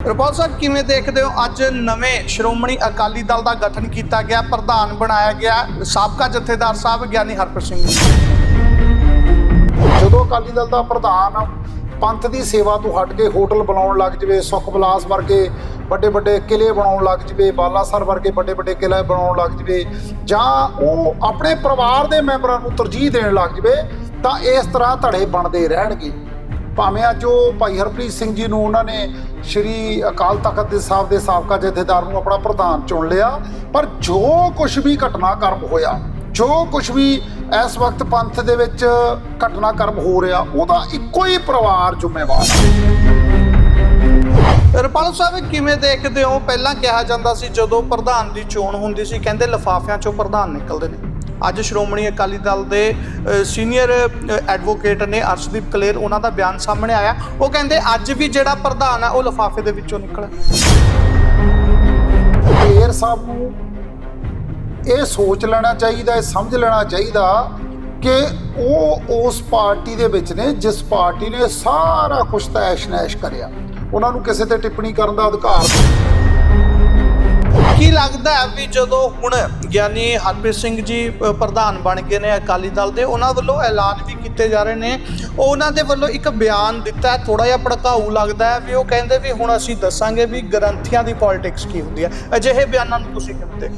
ਰਪਾਲ ਸਾਹਿਬ, ਕਿਵੇਂ ਦੇਖਦੇ ਹੋ ਅੱਜ ਨਵੇਂ ਸ਼੍ਰੋਮਣੀ ਅਕਾਲੀ ਦਲ ਦਾ ਗਠਨ ਕੀਤਾ ਗਿਆ, ਪ੍ਰਧਾਨ ਬਣਾਇਆ ਗਿਆ, ਸਾਬਕਾ ਜਥੇਦਾਰ ਸਾਹਿਬ ਗਿਆਨੀ ਹਰਪ੍ਰੀਤ ਸਿੰਘ ਜਦੋਂ ਅਕਾਲੀ ਦਲ ਦਾ ਪ੍ਰਧਾਨ ਪੰਥ ਦੀ ਸੇਵਾ ਤੋਂ ਹਟ ਕੇ ਹੋਟਲ ਬਣਾਉਣ ਲੱਗ ਜਵੇ, ਸੁਖ ਵਿਲਾਸ ਵਰਗੇ ਵੱਡੇ ਵੱਡੇ ਕਿਲੇ ਬਣਾਉਣ ਲੱਗ ਜਵੇ ਬਾਲਾਸਰ ਵਰਗੇ ਵੱਡੇ ਵੱਡੇ ਕਿਲੇ ਬਣਾਉਣ ਲੱਗ ਜਵੇ, ਜਾਂ ਉਹ ਆਪਣੇ ਪਰਿਵਾਰ ਦੇ ਮੈਂਬਰਾਂ ਨੂੰ ਤਰਜੀਹ ਦੇਣ ਲੱਗ ਜਵੇ, ਤਾਂ ਇਸ ਤਰ੍ਹਾਂ ਧੜੇ ਬਣਦੇ ਰਹਿਣਗੇ। ਭਾਵੇਂ ਅੱਜ ਉਹ ਭਾਈ ਹਰਪ੍ਰੀਤ ਸਿੰਘ ਜੀ ਨੂੰ ਉਹਨਾਂ ਨੇ ਸ਼੍ਰੀ ਅਕਾਲ ਤਖਤ ਦੇ ਸਾਹਿਬ ਦੇ ਸਾਬਕਾ ਜਥੇਦਾਰ ਨੂੰ ਆਪਣਾ ਪ੍ਰਧਾਨ ਚੁਣ ਲਿਆ, ਪਰ ਜੋ ਕੁਝ ਵੀ ਘਟਨਾਕ੍ਰਮ ਹੋਇਆ, ਜੋ ਕੁਝ ਵੀ ਇਸ ਵਕਤ ਪੰਥ ਦੇ ਵਿੱਚ ਘਟਨਾਕ੍ਰਮ ਹੋ ਰਿਹਾ, ਉਹਦਾ ਇੱਕੋ ਹੀ ਪਰਿਵਾਰ ਜ਼ਿੰਮੇਵਾਰ ਹੈ। ਰਪਾਲ ਸਾਹਿਬ, ਕਿਵੇਂ ਦੇਖਦੇ ਹੋ? ਪਹਿਲਾਂ ਕਿਹਾ ਜਾਂਦਾ ਸੀ ਜਦੋਂ ਪ੍ਰਧਾਨ ਦੀ ਚੋਣ ਹੁੰਦੀ ਸੀ, ਕਹਿੰਦੇ ਲਫਾਫਿਆਂ ਚੋਂ ਪ੍ਰਧਾਨ ਨਿਕਲਦੇ ਨੇ। ਅੱਜ ਸ਼੍ਰੋਮਣੀ ਅਕਾਲੀ ਦਲ ਦੇ ਸੀਨੀਅਰ ਐਡਵੋਕੇਟ ਨੇ ਅਰਸ਼ਦੀਪ ਕਲੇਰ, ਉਹਨਾਂ ਦਾ ਬਿਆਨ ਸਾਹਮਣੇ ਆਇਆ। ਉਹ ਕਹਿੰਦੇ, ਅੱਜ ਵੀ ਜਿਹੜਾ ਪ੍ਰਧਾਨ ਹੈ ਉਹ ਲਫਾਫੇ ਦੇ ਵਿੱਚੋਂ ਨਿਕਲਿਆ ਢੇਰ ਸਾਹਿਬ ਨੂੰ ਇਹ ਸੋਚ ਲੈਣਾ ਚਾਹੀਦਾ, ਇਹ ਸਮਝ ਲੈਣਾ ਚਾਹੀਦਾ ਕਿ ਉਹ ਉਸ ਪਾਰਟੀ ਦੇ ਵਿੱਚ ਨੇ, ਜਿਸ ਪਾਰਟੀ ਨੇ ਸਾਰਾ ਕੁਝ ਤੈਸ਼ ਨੈਸ਼ ਕਰਿਆ। ਉਹਨਾਂ ਨੂੰ ਕਿਸੇ ਤੇ ਟਿੱਪਣੀ ਕਰਨ ਦਾ ਅਧਿਕਾਰ ਨਹੀਂ ਕੀ ਲੱਗਦਾ ਹੈ ਵੀ ਜਦੋਂ ਹੁਣ ਗਿਆਨੀ ਹਰਪ੍ਰੀਤ ਸਿੰਘ ਜੀ ਪ੍ਰਧਾਨ ਬਣ ਗਏ ਨੇ ਅਕਾਲੀ ਦਲ ਦੇ, ਉਹਨਾਂ ਵੱਲੋਂ ਐਲਾਨ ਵੀ ਕੀਤੇ ਜਾ ਰਹੇ ਨੇ। ਉਹਨਾਂ ਦੇ ਵੱਲੋਂ ਇੱਕ ਬਿਆਨ ਦਿੱਤਾ ਹੈ ਥੋੜਾ ਜਿਹਾ ਭੜਕਾਊ ਲੱਗਦਾ ਹੈ ਵੀ ਉਹ ਕਹਿੰਦੇ ਵੀ ਹੁਣ ਅਸੀਂ ਦੱਸਾਂਗੇ ਵੀ ਗ੍ਰੰਥੀਆਂ ਦੀ ਪੋਲਿਟਿਕਸ ਕੀ ਹੁੰਦੀ ਹੈ। ਅਜਿਹੇ ਬਿਆਨਾਂ ਨੂੰ ਤੁਸੀਂ ਕਿਵੇਂ ਦੇਖਦੇ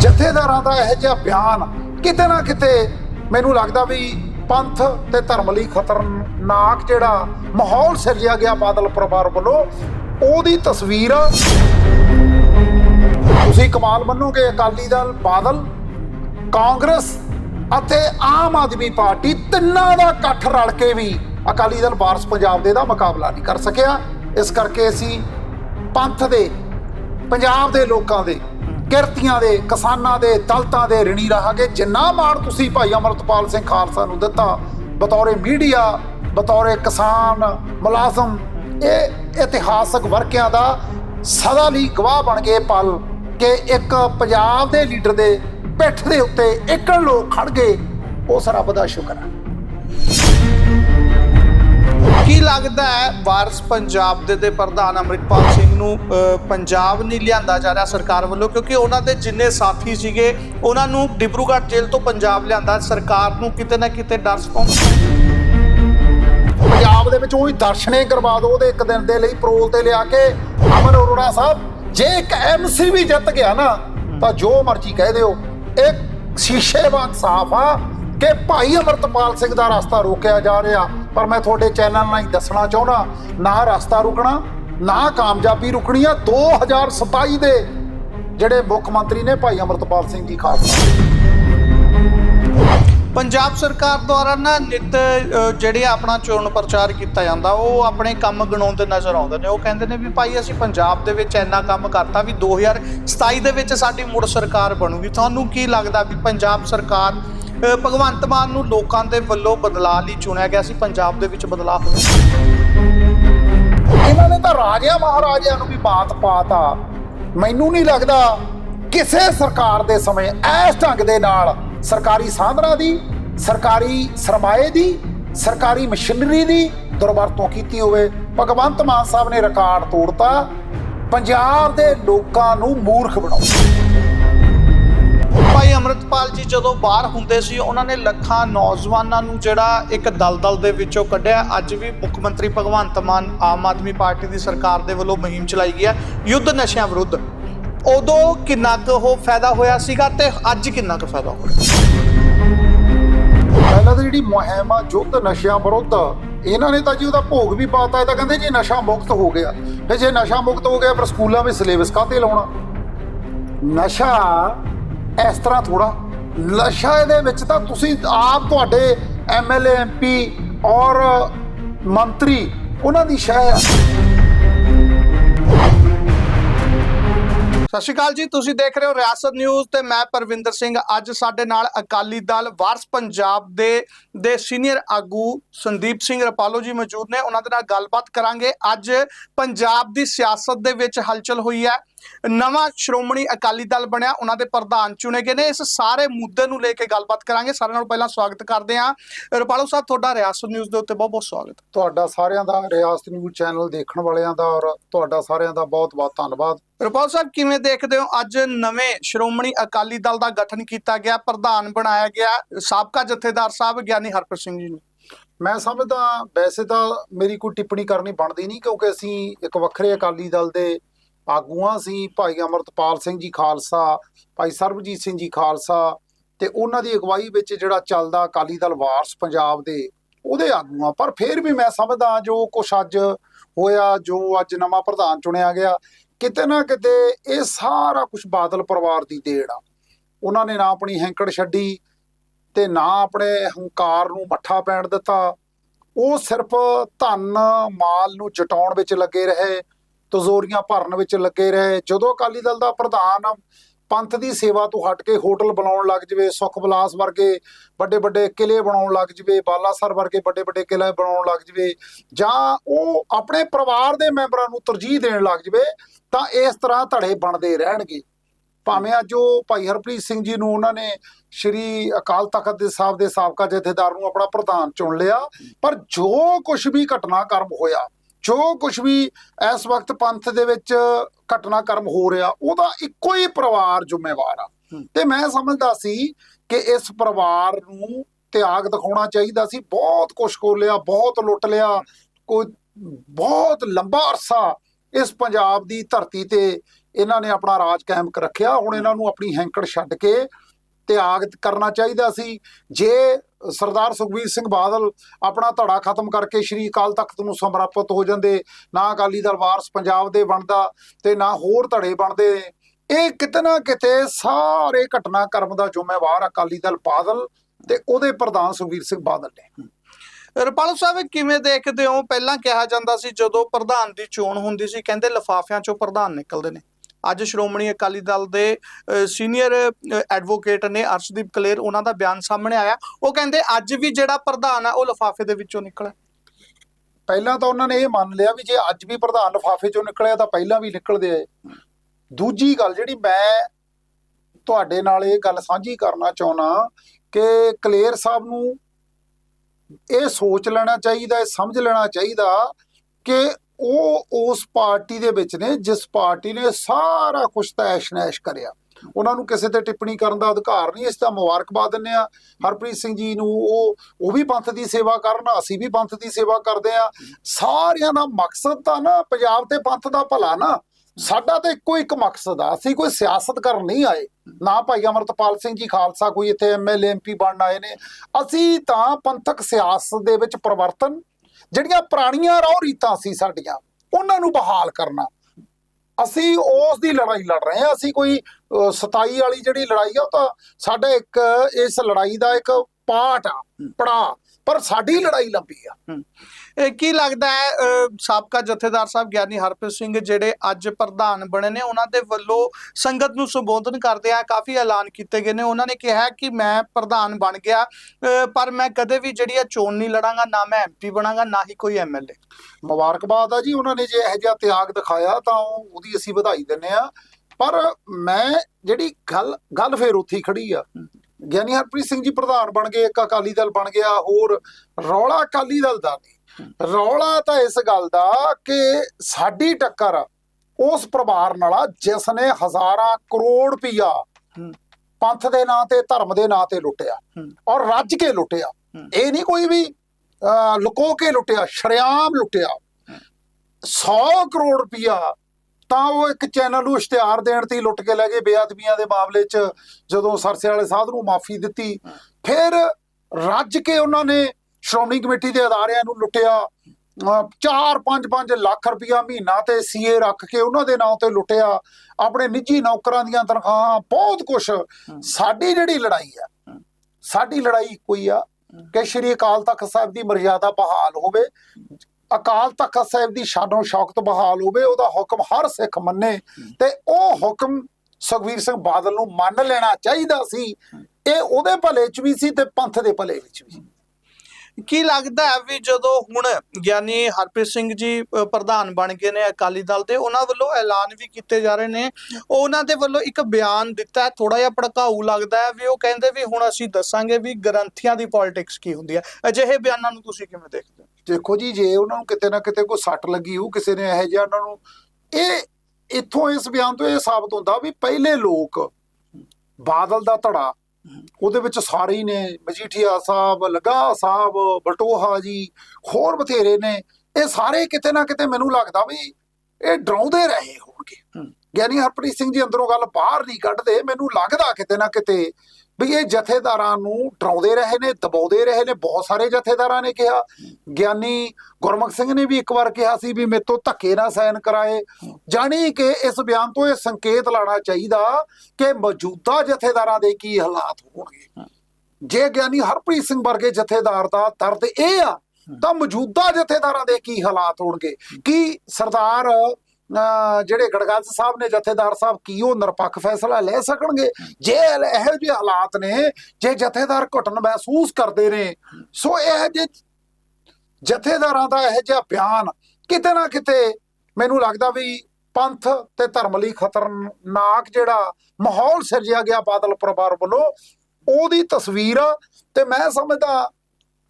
ਜਥੇਦਾਰਾਂ ਦਾ ਇਹ ਜਿਹਾ ਬਿਆਨ ਕਿਤੇ ਨਾ ਕਿਤੇ ਮੈਨੂੰ ਲੱਗਦਾ ਵੀ ਪੰਥ ਤੇ ਧਰਮ ਲਈ ਖਤਰਨਾਕ ਜਿਹੜਾ ਮਾਹੌਲ ਸਿਰਜਿਆ ਗਿਆ ਬਾਦਲ ਪਰਿਵਾਰ ਵੱਲੋਂ ਉਹਦੀ ਤਸਵੀਰ ਆ। ਤੁਸੀਂ ਕਮਾਲ ਮੰਨੋਗੇ, ਅਕਾਲੀ ਦਲ, ਬਾਦਲ, ਕਾਂਗਰਸ ਅਤੇ ਆਮ ਆਦਮੀ ਪਾਰਟੀ ਤਿੰਨਾਂ ਦਾ ਇਕੱਠ ਰਲ ਕੇ ਵੀ ਅਕਾਲੀ ਦਲ ਵਾਰਸ ਪੰਜਾਬ ਦੇ ਦਾ ਮੁਕਾਬਲਾ ਨਹੀਂ ਕਰ ਸਕਿਆ ਇਸ ਕਰਕੇ ਅਸੀਂ ਪੰਥ ਦੇ, ਪੰਜਾਬ ਦੇ ਲੋਕਾਂ ਦੇ, ਕਿਰਤੀਆਂ ਦੇ, ਕਿਸਾਨਾਂ ਦੇ, ਦਲਤਾਂ ਦੇ ਰਿਣੀ ਰਹਾਂਗੇ ਜਿੰਨਾ ਮਾਣ ਤੁਸੀਂ ਭਾਈ ਅਮਰਤਪਾਲ ਸਿੰਘ ਖਾਲਸਾ ਨੂੰ ਦਿੱਤਾ, ਬਤੌਰੇ ਮੀਡੀਆ, ਬਤੌਰੇ ਕਿਸਾਨ ਮੁਲਾਜ਼ਮ ਇਹ ਇਤਿਹਾਸਕ ਵਰਕਿਆਂ ਦਾ ਸਦਾ ਲਈ ਗਵਾਹ ਬਣ ਗਏ ਪਲ ਕਿ ਇੱਕ ਪੰਜਾਬ ਦੇ ਲੀਡਰ ਦੇ ਪਿੱਠ ਦੇ ਉੱਤੇ ਇੱਕਣ ਲੋਕ ਖੜ ਗਏ, ਉਸ ਰੱਬ ਦਾ ਸ਼ੁਕਰ ਹੈ ਕੀ ਲੱਗਦਾ ਹੈ ਵਾਰਸ ਪੰਜਾਬ ਦੇ ਦੇ ਪ੍ਰਧਾਨ ਅੰਮ੍ਰਿਤਪਾਲ ਸਿੰਘ ਨੂੰ ਪੰਜਾਬ ਨਹੀਂ ਲਿਆਂਦਾ ਜਾ ਰਿਹਾ ਸਰਕਾਰ ਵੱਲੋਂ? ਕਿਉਂਕਿ ਉਹਨਾਂ ਦੇ ਜਿੰਨੇ ਸਾਥੀ ਸੀਗੇ, ਉਹਨਾਂ ਨੂੰ ਡਿਬਰੂਗੜ੍ਹ ਜੇਲ੍ਹ ਤੋਂ ਪੰਜਾਬ ਲਿਆਂਦਾ, ਸਰਕਾਰ ਨੂੰ ਕਿਤੇ ਨਾ ਕਿਤੇ ਡਰ ਸਤਾਉਂਦਾ ਪੰਜਾਬ ਦੇ ਵਿੱਚ ਉਹੀ ਦਰਸ਼ਨੇ ਕਰਵਾ ਦਿਓ ਉਹਦੇ ਇੱਕ ਦਿਨ ਦੇ ਲਈ ਪ੍ਰੋਲ ਤੇ ਲਿਆ ਕੇ ਅਮਨ ਅਰੋੜਾ ਸਾਹਿਬ, ਜੇ ਇੱਕ ਐਮਸੀ ਵੀ ਜਿੱਤ ਗਿਆ ਨਾ, ਤਾਂ ਜੋ ਮਰਜ਼ੀ ਕਹਿ ਦਿਓ। ਇਹ ਸ਼ੀਸ਼ੇ ਵਾਂਗ ਸਾਫ਼ ਆ ਕਿ ਭਾਈ ਅਮਰਤਪਾਲ ਸਿੰਘ ਦਾ ਰਸਤਾ ਰੋਕਿਆ ਜਾ ਰਿਹਾ। ਪਰ ਮੈਂ ਤੁਹਾਡੇ ਚੈਨਲ ਨਾਲ ਹੀ ਦੱਸਣਾ ਚਾਹੁੰਦਾ, ਨਾ ਰਸਤਾ ਰੁਕਣਾ, ਨਾ ਕਾਮਯਾਬੀ ਰੁਕਣੀ ਆ। 2027 ਦੇ ਜਿਹੜੇ ਮੁੱਖ ਮੰਤਰੀ ਨੇ ਭਾਈ ਅਮਰਤਪਾਲ ਸਿੰਘ ਜੀ ਖਾਲਸਾ। ਪੰਜਾਬ ਸਰਕਾਰ ਦੁਆਰਾ ਨਾ ਨਿਤ ਜਿਹੜੇ ਆਪਣਾ ਚੋਣ ਪ੍ਰਚਾਰ ਕੀਤਾ ਜਾਂਦਾ, ਉਹ ਆਪਣੇ ਕੰਮ ਗਣਾਉਂਦੇ ਨਜ਼ਰ ਆਉਂਦੇ ਨੇ। ਉਹ ਕਹਿੰਦੇ ਨੇ ਵੀ ਭਾਈ ਅਸੀਂ ਪੰਜਾਬ ਦੇ ਵਿੱਚ ਇੰਨਾ ਕੰਮ ਕਰਤਾ ਵੀ 2027 ਦੇ ਵਿੱਚ ਸਾਡੀ ਮੁੜ ਸਰਕਾਰ ਬਣੂਗੀ। ਤੁਹਾਨੂੰ ਕੀ ਲੱਗਦਾ ਵੀ ਪੰਜਾਬ ਸਰਕਾਰ ਭਗਵੰਤ ਮਾਨ ਨੂੰ ਲੋਕਾਂ ਦੇ ਵੱਲੋਂ ਬਦਲਾਅ ਲਈ ਚੁਣਿਆ ਗਿਆ ਸੀ? ਪੰਜਾਬ ਦੇ ਵਿੱਚ ਬਦਲਾਅ ਹੋਇਆ ਇਹਨਾਂ ਨੇ ਤਾਂ ਰਾਜਿਆਂ ਮਹਾਰਾਜਿਆਂ ਨੂੰ ਵੀ ਬਾਤ ਪਾਤਾ। ਮੈਨੂੰ ਨਹੀਂ ਲੱਗਦਾ ਕਿਸੇ ਸਰਕਾਰ ਦੇ ਸਮੇਂ ਇਸ ਢੰਗ ਦੇ ਨਾਲ ਸਰਕਾਰੀ ਸਾਧਨਾਂ ਦੀ, ਸਰਕਾਰੀ ਸਰਮਾਏ ਦੀ, ਸਰਕਾਰੀ ਮਸ਼ੀਨਰੀ ਦੀ ਦੁਰਵਰਤੋਂ ਕੀਤੀ ਹੋਵੇ। ਭਗਵੰਤ ਮਾਨ ਸਾਹਿਬ ਨੇ ਰਿਕਾਰਡ ਤੋੜਤਾ, ਪੰਜਾਬ ਦੇ ਲੋਕਾਂ ਨੂੰ ਮੂਰਖ ਬਣਾਉਂਦਾ ਭਾਈ ਅਮਰਤਪਾਲ ਜੀ, ਜਦੋਂ ਬਾਹਰ ਹੁੰਦੇ ਸੀ, ਉਹਨਾਂ ਨੇ ਲੱਖਾਂ ਨੌਜਵਾਨਾਂ ਨੂੰ ਜਿਹੜਾ ਇੱਕ ਦਲਦਲ ਦੇ ਵਿੱਚੋਂ ਕੱਢਿਆ। ਅੱਜ ਵੀ ਮੁੱਖ ਮੰਤਰੀ ਭਗਵੰਤ ਮਾਨ ਆਮ ਆਦਮੀ ਪਾਰਟੀ ਦੀ ਸਰਕਾਰ ਦੇ ਵੱਲੋਂ ਮੁਹਿੰਮ ਚਲਾਈ ਗਈ ਹੈ। ਯੁੱਧ ਨਸ਼ਿਆਂ ਵਿਰੁੱਧ। ਉਦੋਂ ਕਿੰਨਾ ਕੁ ਉਹ ਫਾਇਦਾ ਹੋਇਆ ਸੀਗਾ ਤੇ ਅੱਜ ਕਿੰਨਾ ਕੁ ਫਾਇਦਾ ਹੋ ਰਿਹਾ ਪਹਿਲਾਂ ਤਾਂ ਜਿਹੜੀ ਮੁਹਿੰਮ ਆ ਯੁੱਧ ਨਸ਼ਿਆਂ ਵਿਰੁੱਧ, ਇਹਨਾਂ ਨੇ ਤਾਂ ਜੀ ਉਹਦਾ ਭੋਗ ਵੀ ਪਾਤਾ, ਇਹ ਤਾਂ ਕਹਿੰਦੇ ਜੀ ਨਸ਼ਾ ਮੁਕਤ ਹੋ ਗਿਆ। ਫਿਰ ਜੇ ਨਸ਼ਾ ਮੁਕਤ ਹੋ ਗਿਆ, ਫਿਰ ਸਕੂਲਾਂ ਵਿੱਚ ਸਿਲੇਬਸ ਕਾਤੇ ਲਾਉਣਾ? ਨਸ਼ਾ ਇਸ ਤਰ੍ਹਾਂ ਥੋੜਾ ਨਸ਼ਾ ਇਹਦੇ ਵਿੱਚ ਤਾਂ ਤੁਸੀਂ ਆਪ ਤੁਹਾਡੇ ਐਮਐਲਏ ਐਮਪੀ ਔਰ ਮੰਤਰੀ, ਉਹਨਾਂ ਦੀ ਸ਼ਹਿ ਸਤਿ ਸ਼੍ਰੀ ਅਕਾਲ ਜੀ, ਤੁਸੀਂ ਦੇਖ ਰਹੇ ਹੋ ਰਿਆਸਤ ਨਿਊਜ਼ ਤੇ ਮੈਂ ਪਰਵਿੰਦਰ ਸਿੰਘ। ਅੱਜ ਸਾਡੇ ਨਾਲ ਅਕਾਲੀ ਦਲ, ਵਾਰਸ ਪੰਜਾਬ ਦੇ ਦੇ ਸੀਨੀਅਰ ਆਗੂ ਸੰਦੀਪ ਸਿੰਘ ਰਪਾਲੋ ਜੀ ਮੌਜੂਦ ਨੇ। ਉਹਨਾਂ ਦੇ ਨਾਲ ਗੱਲਬਾਤ ਕਰਾਂਗੇ। ਅੱਜ ਪੰਜਾਬ ਦੀ ਸਿਆਸਤ ਦੇ ਵਿੱਚ ਹਲਚਲ ਹੋਈ ਹੈ। ਨਵਾਂ ਸ਼੍ਰੋਮਣੀ ਅਕਾਲੀ ਦਲ ਬਣਿਆ ਉਹਨਾਂ ਦੇ ਪ੍ਰਧਾਨ ਚੁਣੇ ਗਏ ਨੇ। ਇਸ ਸਾਰੇ ਮੁੱਦੇ ਨੂੰ ਲੈ ਕੇ ਗੱਲਬਾਤ ਕਰਾਂਗੇ। ਸਾਰਿਆਂ ਨਾਲੋਂ ਪਹਿਲਾਂ ਸਵਾਗਤ ਕਰਦੇ ਹਾਂ। ਰੁਪਾਲੋ ਸਾਹਿਬ ਤੁਹਾਡਾ ਰਿਆਸਤ ਨਿਊਜ਼ ਦੇ ਉੱਤੇ ਬਹੁਤ ਬਹੁਤ ਸਵਾਗਤ। ਤੁਹਾਡਾ ਸਾਰਿਆਂ ਦਾ ਰਿਆਸਤ ਨਿਊਜ਼ ਚੈਨਲ ਦੇਖਣ ਵਾਲਿਆਂ ਦਾ ਔਰ ਤੁਹਾਡਾ ਸਾਰਿਆਂ ਦਾ ਬਹੁਤ-ਬਹੁਤ ਧੰਨਵਾਦ। ਰੁਪਾਲ ਸਾਹਿਬ ਕਿਵੇਂ ਦੇਖਦੇ ਹੋ? ਅੱਜ ਨਵੇਂ ਸ਼੍ਰੋਮਣੀ ਅਕਾਲੀ ਦਲ ਦਾ ਗਠਨ ਕੀਤਾ ਗਿਆ ਪ੍ਰਧਾਨ ਬਣਾਇਆ ਗਿਆ ਸਾਬਕਾ ਜਥੇਦਾਰ ਸਾਹਿਬ ਗਿਆਨੀ ਹਰਪ੍ਰੀਤ ਸਿੰਘ ਜੀ ਨੂੰ। ਮੈਂ ਸਮਝਦਾ ਵੈਸੇ ਤਾਂ ਮੇਰੀ ਕੋਈ ਟਿੱਪਣੀ ਕਰਨੀ ਬਣਦੀ ਨਹੀਂ ਕਿਉਂਕਿ ਅਸੀਂ ਇੱਕ ਵੱਖਰੇ ਅਕਾਲੀ ਦਲ ਦੇ ਆਗੂਆਂ ਸੀ, ਭਾਈ ਅਮਰਤਪਾਲ ਸਿੰਘ ਜੀ ਖਾਲਸਾ, ਭਾਈ ਸਰਬਜੀਤ ਸਿੰਘ ਜੀ ਖਾਲਸਾ ਤੇ ਉਹਨਾਂ ਦੀ ਅਗਵਾਈ ਵਿੱਚ ਜਿਹੜਾ ਚੱਲਦਾ ਅਕਾਲੀ ਦਲ ਵਾਰਸ ਪੰਜਾਬ ਦੇ, ਉਹਦੇ ਆਗੂਆਂ। ਪਰ ਫਿਰ ਵੀ ਮੈਂ ਸਮਝਦਾ ਜੋ ਕੁਛ ਅੱਜ ਹੋਇਆ, ਜੋ ਅੱਜ ਨਵਾਂ ਪ੍ਰਧਾਨ ਚੁਣਿਆ ਗਿਆ, ਕਿਤੇ ਨਾ ਕਿਤੇ ਇਹ ਸਾਰਾ ਕੁਝ ਬਾਦਲ ਪਰਿਵਾਰ ਦੀ ਦੇਣ ਆ। ਉਹਨਾਂ ਨੇ ਨਾ ਆਪਣੀ ਹੈਂਕੜ ਛੱਡੀ ਤੇ ਨਾ ਆਪਣੇ ਹੰਕਾਰ ਨੂੰ ਮੱਠਾ ਪੈਣ ਦਿੱਤਾ। ਉਹ ਸਿਰਫ ਧਨ ਮਾਲ ਨੂੰ ਜਟਾਉਣ ਵਿੱਚ ਲੱਗੇ ਰਹੇ। ਤਜ਼ੋਰੀਆਂ ਭਰਨ ਵਿੱਚ ਲੱਗੇ ਰਹੇ। ਜਦੋਂ ਅਕਾਲੀ ਦਲ ਦਾ ਪ੍ਰਧਾਨ ਪੰਥ ਦੀ ਸੇਵਾ ਤੋਂ ਹਟ ਕੇ ਹੋਟਲ ਬਣਾਉਣ ਲੱਗ ਜਵੇ, ਸੁਖ ਵਿਲਾਸ ਵਰਗੇ ਵੱਡੇ ਵੱਡੇ ਕਿਲੇ ਬਣਾਉਣ ਲੱਗ ਜਵੇ, ਬਾਲਾਸਰ ਵਰਗੇ ਵੱਡੇ ਵੱਡੇ ਕਿਲੇ ਬਣਾਉਣ ਲੱਗ ਜਵੇ, ਜਾਂ ਉਹ ਆਪਣੇ ਪਰਿਵਾਰ ਦੇ ਮੈਂਬਰਾਂ ਨੂੰ ਤਰਜੀਹ ਦੇਣ ਲੱਗ ਜਵੇ, ਤਾਂ ਇਸ ਤਰ੍ਹਾਂ ਧੜੇ ਬਣਦੇ ਰਹਿਣਗੇ। ਭਾਵੇਂ ਅੱਜ ਉਹ ਭਾਈ ਹਰਪ੍ਰੀਤ ਸਿੰਘ ਜੀ ਨੂੰ ਉਹਨਾਂ ਨੇ ਸ਼੍ਰੀ ਅਕਾਲ ਤਖਤ ਦੇ ਸਾਹਿਬ ਦੇ ਸਾਬਕਾ ਜਥੇਦਾਰ ਨੂੰ ਆਪਣਾ ਪ੍ਰਧਾਨ ਚੁਣ ਲਿਆ, ਪਰ ਜੋ ਕੁਝ ਵੀ ਘਟਨਾਕ੍ਰਮ ਹੋਇਆ ਜੋ ਕੁਝ ਵੀ ਇਸ ਵਕਤ ਪੰਥ ਦੇ ਵਿੱਚ ਘਟਨਾਕ੍ਰਮ ਹੋ ਰਿਹਾ ਉਹਦਾ ਇੱਕੋ ਹੀ ਪਰਿਵਾਰ ਜ਼ਿੰਮੇਵਾਰ ਆ। ਤੇ ਮੈਂ ਸਮਝਦਾ ਸੀ ਕਿ ਇਸ ਪਰਿਵਾਰ ਨੂੰ ਤਿਆਗ ਦਿਖਾਉਣਾ ਚਾਹੀਦਾ ਸੀ। ਬਹੁਤ ਕੁਝ ਕੋ ਲਿਆ ਬਹੁਤ ਲੁੱਟ ਲਿਆ ਕੋਈ ਬਹੁਤ ਲੰਬਾ ਅਰਸਾ ਇਸ ਪੰਜਾਬ ਦੀ ਧਰਤੀ ਤੇ ਇਹਨਾਂ ਨੇ ਆਪਣਾ ਰਾਜ ਕਾਇਮ ਕਰ ਰੱਖਿਆ। ਹੁਣ ਇਹਨਾਂ ਨੂੰ ਆਪਣੀ ਹੈਂਕੜ ਛੱਡ ਕੇ ਤਿਆਗ ਕਰਨਾ ਚਾਹੀਦਾ ਸੀ। ਜੇ ਸਰਦਾਰ ਸੁਖਬੀਰ ਸਿੰਘ ਬਾਦਲ ਆਪਣਾ ਧੜਾ ਖਤਮ ਕਰਕੇ ਸ਼੍ਰੀ ਅਕਾਲ ਤਖਤ ਨੂੰ ਸਮਰਪਿਤ ਹੋ ਜਾਂਦੇ, ਨਾ ਅਕਾਲੀ ਦਲ ਵਾਰਸ ਪੰਜਾਬ ਦੇ ਬਣਦਾ ਤੇ ਨਾ ਹੋਰ ਧੜੇ ਬਣਦੇ, ਇਹ ਕਿਤੇ ਨਾ ਕਿਤੇ ਸਾਰੇ ਘਟਨਾਕ੍ਰਮ ਦਾ ਜ਼ਿੰਮੇਵਾਰ ਅਕਾਲੀ ਦਲ ਬਾਦਲ ਤੇ ਉਹਦੇ ਪ੍ਰਧਾਨ ਸੁਖਬੀਰ ਸਿੰਘ ਬਾਦਲ ਨੇ। ਰੁਪਾਲ ਸਾਹਿਬ ਕਿਵੇਂ ਦੇਖਦੇ ਹੋ? ਪਹਿਲਾਂ ਕਿਹਾ ਜਾਂਦਾ ਸੀ ਜਦੋਂ ਪ੍ਰਧਾਨ ਦੀ ਚੋਣ ਹੁੰਦੀ ਸੀ, ਕਹਿੰਦੇ ਲਫਾਫਿਆਂ ਚੋਂ ਪ੍ਰਧਾਨ ਨਿਕਲਦੇ ਨੇ। ਅੱਜ ਸ਼੍ਰੋਮਣੀ ਅਕਾਲੀ ਦਲ ਦੇ ਸੀਨੀਅਰ ਐਡਵੋਕੇਟ ਨੇ ਅਰਸ਼ਦੀਪ ਕਲੇਰ, ਉਹਨਾਂ ਦਾ ਬਿਆਨ ਸਾਹਮਣੇ ਆਇਆ। ਉਹ ਕਹਿੰਦੇ, ਅੱਜ ਵੀ ਜਿਹੜਾ ਪ੍ਰਧਾਨ ਆ, ਉਹ ਲਫਾਫੇ ਦੇ ਵਿੱਚੋਂ ਨਿਕਲਿਆ। ਪਹਿਲਾਂ ਤਾਂ ਉਹਨਾਂ ਨੇ ਇਹ ਮੰਨ ਲਿਆ ਵੀ ਜੇ ਅੱਜ ਵੀ ਪ੍ਰਧਾਨ ਲਿਫਾਫੇ ਚੋਂ ਨਿਕਲਿਆ, ਤਾਂ ਪਹਿਲਾਂ ਵੀ ਨਿਕਲਦੇ ਆਏ ਦੂਜੀ ਗੱਲ ਜਿਹੜੀ ਮੈਂ ਤੁਹਾਡੇ ਨਾਲ ਇਹ ਗੱਲ ਸਾਂਝੀ ਕਰਨਾ ਚਾਹੁੰਦਾ ਕਿ ਕਲੇਰ ਸਾਹਿਬ ਨੂੰ ਇਹ ਸੋਚ ਲੈਣਾ ਚਾਹੀਦਾ, ਇਹ ਸਮਝ ਲੈਣਾ ਚਾਹੀਦਾ ਕਿ ਉਹ ਉਸ ਪਾਰਟੀ ਦੇ ਵਿੱਚ ਨੇ ਜਿਸ ਪਾਰਟੀ ਨੇ ਸਾਰਾ ਕੁਝ ਤੈਸ਼ ਨੈਸ਼ ਕਰਿਆ। ਉਹਨਾਂ ਨੂੰ ਕਿਸੇ ਤੇ ਟਿੱਪਣੀ ਕਰਨ ਦਾ ਅਧਿਕਾਰ ਨਹੀਂ ਇਸ ਦਾ ਮੁਬਾਰਕਬਾਦ ਦਿੰਦੇ ਆ ਹਰਪ੍ਰੀਤ ਸਿੰਘ ਜੀ ਨੂੰ ਉਹ ਉਹ ਵੀ ਪੰਥ ਦੀ ਸੇਵਾ ਕਰਨ, ਅਸੀਂ ਵੀ ਪੰਥ ਦੀ ਸੇਵਾ ਕਰਦੇ ਆ ਸਾਰਿਆਂ ਦਾ ਮਕਸਦ ਤਾਂ ਨਾ, ਪੰਜਾਬ ਤੇ ਪੰਥ ਦਾ ਭਲਾ ਨਾ, ਸਾਡਾ ਤਾਂ ਇੱਕੋ ਇੱਕ ਮਕਸਦ ਆ। ਅਸੀਂ ਕੋਈ ਸਿਆਸਤ ਕਰਨ ਨਹੀਂ ਆਏ। ਨਾ ਭਾਈ ਅਮਰਤਪਾਲ ਸਿੰਘ ਜੀ ਖਾਲਸਾ ਕੋਈ ਇੱਥੇ ਐਮਐਲਏ ਐਮਪੀ ਬਣਨ ਆਏ ਨੇ। ਅਸੀਂ ਤਾਂ ਪੰਥਕ ਸਿਆਸਤ ਦੇ ਵਿੱਚ ਪਰਿਵਰਤਨ ਜਿਹੜੀਆਂ ਪੁਰਾਣੀਆਂ ਰਹੁ ਰੀਤਾਂ ਸੀ ਸਾਡੀਆਂ ਉਹਨਾਂ ਨੂੰ ਬਹਾਲ ਕਰਨਾ। ਅਸੀਂ ਉਸ ਦੀ ਲੜਾਈ ਲੜ ਰਹੇ ਹਾਂ। ਅਸੀਂ ਕੋਈ ਅਹ, 27 ਵਾਲੀ ਜਿਹੜੀ ਲੜਾਈ ਆ ਉਹ ਤਾਂ ਸਾਡਾ ਇੱਕ ਇਸ ਲੜਾਈ ਦਾ ਇੱਕ ਪਾਰਟ ਆ ਪੜਾ ਪਰ ਸਾਡੀ ਲੜਾਈ ਲੰਬੀ ਆ। ਇਹ ਕੀ ਲੱਗਦਾ ਹੈ ਅਹ, ਸਾਬਕਾ ਜਥੇਦਾਰ ਸਾਹਿਬ ਗਿਆਨੀ ਹਰਪ੍ਰੀਤ ਸਿੰਘ ਜਿਹੜੇ ਅੱਜ ਪ੍ਰਧਾਨ ਬਣੇ ਨੇ ਉਹਨਾਂ ਦੇ ਵੱਲੋਂ ਸੰਗਤ ਨੂੰ ਸੰਬੋਧਨ ਕਰਦੇ ਆ ਕਾਫੀ ਐਲਾਨ ਕੀਤੇ ਗਏ ਨੇ। ਉਹਨਾਂ ਨੇ ਕਿਹਾ ਕਿ ਮੈਂ ਪ੍ਰਧਾਨ ਬਣ ਗਿਆ ਅਹ, ਪਰ ਮੈਂ ਕਦੇ ਵੀ ਜਿਹੜੀ ਆ ਚੋਣ ਨਹੀਂ ਲੜਾਂਗਾ ਨਾ ਮੈਂ ਐਮਪੀ ਬਣਾਂਗਾ ਨਾ ਹੀ ਕੋਈ ਐਮਐਲਏ ਮੁਬਾਰਕਬਾਦ ਆ ਜੀ ਉਹਨਾਂ ਨੇ ਜੇ ਇਹੋ ਜਿਹਾ ਤਿਆਗ ਦਿਖਾਇਆ ਤਾਂ ਉਹ- ਉਹਦੀ ਅਸੀਂ ਵਧਾਈ ਦਿੰਨੇ ਆ। ਪਰ ਮੈਂ ਜਿਹੜੀ ਗੱਲ ਗੱਲ ਫੇਰ ਉੱਥੇ ਹੀ ਖੜੀ ਆ। ਗਿਆਨੀ ਹਰਪ੍ਰੀਤ ਸਿੰਘ ਜੀ ਪ੍ਰਧਾਨ ਬਣ ਗਏ ਇੱਕ ਅਕਾਲੀ ਦਲ ਬਣ ਗਿਆ ਹੋਰ ਰੌਲਾ ਅਕਾਲੀ ਦਲ ਦਾ ਨਹੀਂ ਰੌਲਾ ਤਾਂ ਇਸ ਗੱਲ ਦਾ ਕਿ ਸਾਡੀ ਟੱਕਰ ਉਸ ਪਰਿਵਾਰ ਨਾਲ ਆ ਜਿਸ ਨੇ ਹਜ਼ਾਰਾਂ ਕਰੋੜ ਰੁਪਈਆ ਹੂੰ। ਪੰਥ ਦੇ ਨਾਂ ਤੇ ਧਰਮ ਦੇ ਨਾਂ ਤੇ ਲੁੱਟਿਆ। ਔਰ ਰੱਜ ਕੇ ਲੁੱਟਿਆ। ਇਹ ਨਹੀਂ ਕੋਈ ਵੀ ਲੁਕੋ ਕੇ ਲੁੱਟਿਆ ਸ਼ਰੇਆਮ ਲੁੱਟਿਆ 100 ਕਰੋੜ ਰੁਪਈਆ ਤਾਂ ਉਹ ਇੱਕ ਚੈਨਲ ਨੂੰ ਇਸ਼ਤਿਹਾਰ ਦੇਣ ਤੇ ਲੁੱਟ ਕੇ ਲੈ ਗਏ, ਬੇਅਦਬੀਆਂ ਦੇ ਮਾਮਲੇ 'ਚ ਜਦੋਂ ਸਰਸੇ ਵਾਲੇ ਸਾਧ ਨੂੰ ਮਾਫੀ ਦਿੱਤੀ। ਫਿਰ ਰੱਜ ਕੇ ਉਹਨਾਂ ਨੇ ਸ਼੍ਰੋਮਣੀ ਕਮੇਟੀ ਦੇ ਅਦਾਰਿਆਂ ਨੂੰ ਲੁੱਟਿਆ। 4-5-5 ਲੱਖ ਰੁਪਇਆ ਮਹੀਨਾ ਤੇ ਸੀਏ ਰੱਖ ਕੇ ਉਹਨਾਂ ਦੇ ਨਾਂ ਤੇ ਲੁੱਟਿਆ। ਆਪਣੇ ਨਿੱਜੀ ਨੌਕਰਾਂ ਦੀਆਂ ਤਨਖਾਹਾਂ, ਬਹੁਤ ਕੁਝ ਸਾਡੀ ਜਿਹੜੀ ਲੜਾਈ ਆ, ਸਾਡੀ ਲੜਾਈ ਕੋਈ ਆ, ਕਿ ਸ਼੍ਰੀ ਅਕਾਲ ਤਖਤ ਸਾਹਿਬ ਦੀ ਮਰਜ਼ਾਦਾ ਬਹਾਲ ਹੋਵੇ। ਅਕਾਲ ਤਖਤ ਸਾਹਿਬ ਦੀ ਸ਼ਾਨੋ ਸ਼ੌਕਤ ਬਹਾਲ ਹੋਵੇ, ਉਹਦਾ ਹੁਕਮ ਹਰ ਸਿੱਖ ਮੰਨੇ ਤੇ ਉਹ ਹੁਕਮ ਸੁਖਵੀਰ ਸਿੰਘ ਬਾਦਲ ਨੂੰ ਮੰਨ ਲੈਣਾ ਚਾਹੀਦਾ ਸੀ। ਇਹ ਉਹਦੇ ਭਲੇ 'ਚ ਵੀ ਸੀ ਤੇ ਪੰਥ ਦੇ ਭਲੇ ਵਿੱਚ ਵੀ ਕੀ ਲੱਗਦਾ ਹੈ ਵੀ ਜਦੋਂ ਹੁਣ ਗਿਆਨੀ ਹਰਪ੍ਰੀਤ ਸਿੰਘ ਜੀ ਪ੍ਰਧਾਨ ਬਣ ਗਏ ਨੇ ਅਕਾਲੀ ਦਲ ਦੇ, ਉਹਨਾਂ ਵੱਲੋਂ ਐਲਾਨ ਵੀ ਕੀਤੇ ਜਾ ਰਹੇ ਨੇ। ਉਹਨਾਂ ਦੇ ਵੱਲੋਂ ਇੱਕ ਬਿਆਨ ਦਿੱਤਾ ਹੈ ਥੋੜਾ ਜਿਹਾ ਭੜਕਾਊ ਲੱਗਦਾ ਹੈ ਵੀ ਉਹ ਕਹਿੰਦੇ ਵੀ ਹੁਣ ਅਸੀਂ ਦੱਸਾਂਗੇ ਵੀ ਗ੍ਰੰਥੀਆਂ ਦੀ ਪੋਲਿਟਿਕਸ ਕੀ ਹੁੰਦੀ ਹੈ। ਅਜਿਹੇ ਬਿਆਨਾਂ ਨੂੰ ਤੁਸੀਂ ਕਿਵੇਂ ਦੇਖਦੇ ਹੋ? ਦੇਖੋ ਜੀ ਜੇ ਉਹਨਾਂ ਨੂੰ ਕਿਤੇ ਨਾ ਕਿਤੇ ਕੋਈ ਸੱਟ ਲੱਗੀ ਹੋ ਕਿਸੇ ਨੇ ਇਹੋ ਜਿਹਾ ਉਹਨਾਂ ਨੂੰ ਇਹ ਇੱਥੋਂ ਇਸ ਬਿਆਨ ਤੋਂ ਇਹ ਸਾਬਤ ਹੁੰਦਾ ਵੀ ਪਹਿਲੇ ਲੋਕ ਬਾਦਲ ਦਾ ਧੜਾ ਉਹਦੇ ਵਿੱਚ ਸਾਰੇ ਹੀ ਨੇ ਮਜੀਠੀਆ ਸਾਹਿਬ ਲਗਾ ਸਾਹਿਬ ਬਟੋਹਾ ਜੀ ਹੋਰ ਬਥੇਰੇ ਨੇ ਇਹ ਸਾਰੇ ਕਿਤੇ ਨਾ ਕਿਤੇ ਮੈਨੂੰ ਲੱਗਦਾ ਵੀ ਇਹ ਡਰਾਉਂਦੇ ਰਹੇ ਹੋਣਗੇ। ਗਿਆਨੀ ਹਰਪ੍ਰੀਤ ਸਿੰਘ ਜੀ ਅੰਦਰੋਂ ਗੱਲ ਬਾਹਰ ਨਹੀਂ ਕੱਢਦੇ ਮੈਨੂੰ ਲੱਗਦਾ ਕਿਤੇ ਨਾ ਕਿਤੇ ਵੀ ਇਹ ਜਥੇਦਾਰਾਂ ਨੂੰ ਡਰਾਉਂਦੇ ਰਹੇ ਨੇ, ਦਬਾਉਂਦੇ ਰਹੇ ਨੇ, ਬਹੁਤ ਸਾਰੇ ਜਥੇਦਾਰਾਂ ਨੇ ਕਿਹਾ। ਗਿਆਨੀ ਗੁਰਮੁਖ ਸਿੰਘ ਨੇ ਵੀ ਇੱਕ ਵਾਰ ਕਿਹਾ ਸੀ ਵੀ ਮੇਰੇ ਤੋਂ ਧੱਕੇ ਨਾ ਸਾਈਨ ਕਰਾਏ। ਜਾਣੀ ਕਿ ਇਸ ਬਿਆਨ ਤੋਂ ਇਹ ਸੰਕੇਤ ਲਾਣਾ ਚਾਹੀਦਾ ਕਿ ਮੌਜੂਦਾ ਜਥੇਦਾਰਾਂ ਦੇ ਕੀ ਹਾਲਾਤ ਹੋਣਗੇ। ਜੇ ਗਿਆਨੀ ਹਰਪ੍ਰੀਤ ਸਿੰਘ ਵਰਗੇ ਜਥੇਦਾਰ ਦਾ ਦਰਦ ਇਹ ਆ, ਤਾਂ ਮੌਜੂਦਾ ਜਥੇਦਾਰਾਂ ਦੇ ਕੀ ਹਾਲਾਤ ਹੋਣਗੇ? ਕੀ ਸਰਦਾਰ ਜਿਹੜੇ ਗੜਗੱਜ ਸਾਹਿਬ ਨੇ ਜਥੇਦਾਰ ਸਾਹਿਬ, ਕੀ ਉਹ ਨਿਰਪੱਖ ਫੈਸਲਾ ਲੈ ਸਕਣਗੇ? ਜੇ ਇਹੋ ਜਿਹੇ ਹਾਲਾਤ ਨੇ, ਜੇ ਜਥੇਦਾਰ ਘਟਨ ਮਹਿਸੂਸ ਕਰਦੇ ਨੇ, ਸੋ ਇਹ ਜੇ ਜਥੇਦਾਰਾਂ ਦਾ ਇਹ ਜਿਹਾ ਬਿਆਨ ਕਿਤੇ ਨਾ ਕਿਤੇ ਮੈਨੂੰ ਲੱਗਦਾ ਵੀ ਪੰਥ ਤੇ ਧਰਮ ਲਈ ਖਤਰਨਾਕ ਜਿਹੜਾ ਮਾਹੌਲ ਸਿਰਜਿਆ ਗਿਆ ਬਾਦਲ ਪਰਿਵਾਰ ਵੱਲੋਂ, ਉਹਦੀ ਤਸਵੀਰ ਆ, ਤੇ ਮੈਂ ਸਮਝਦਾ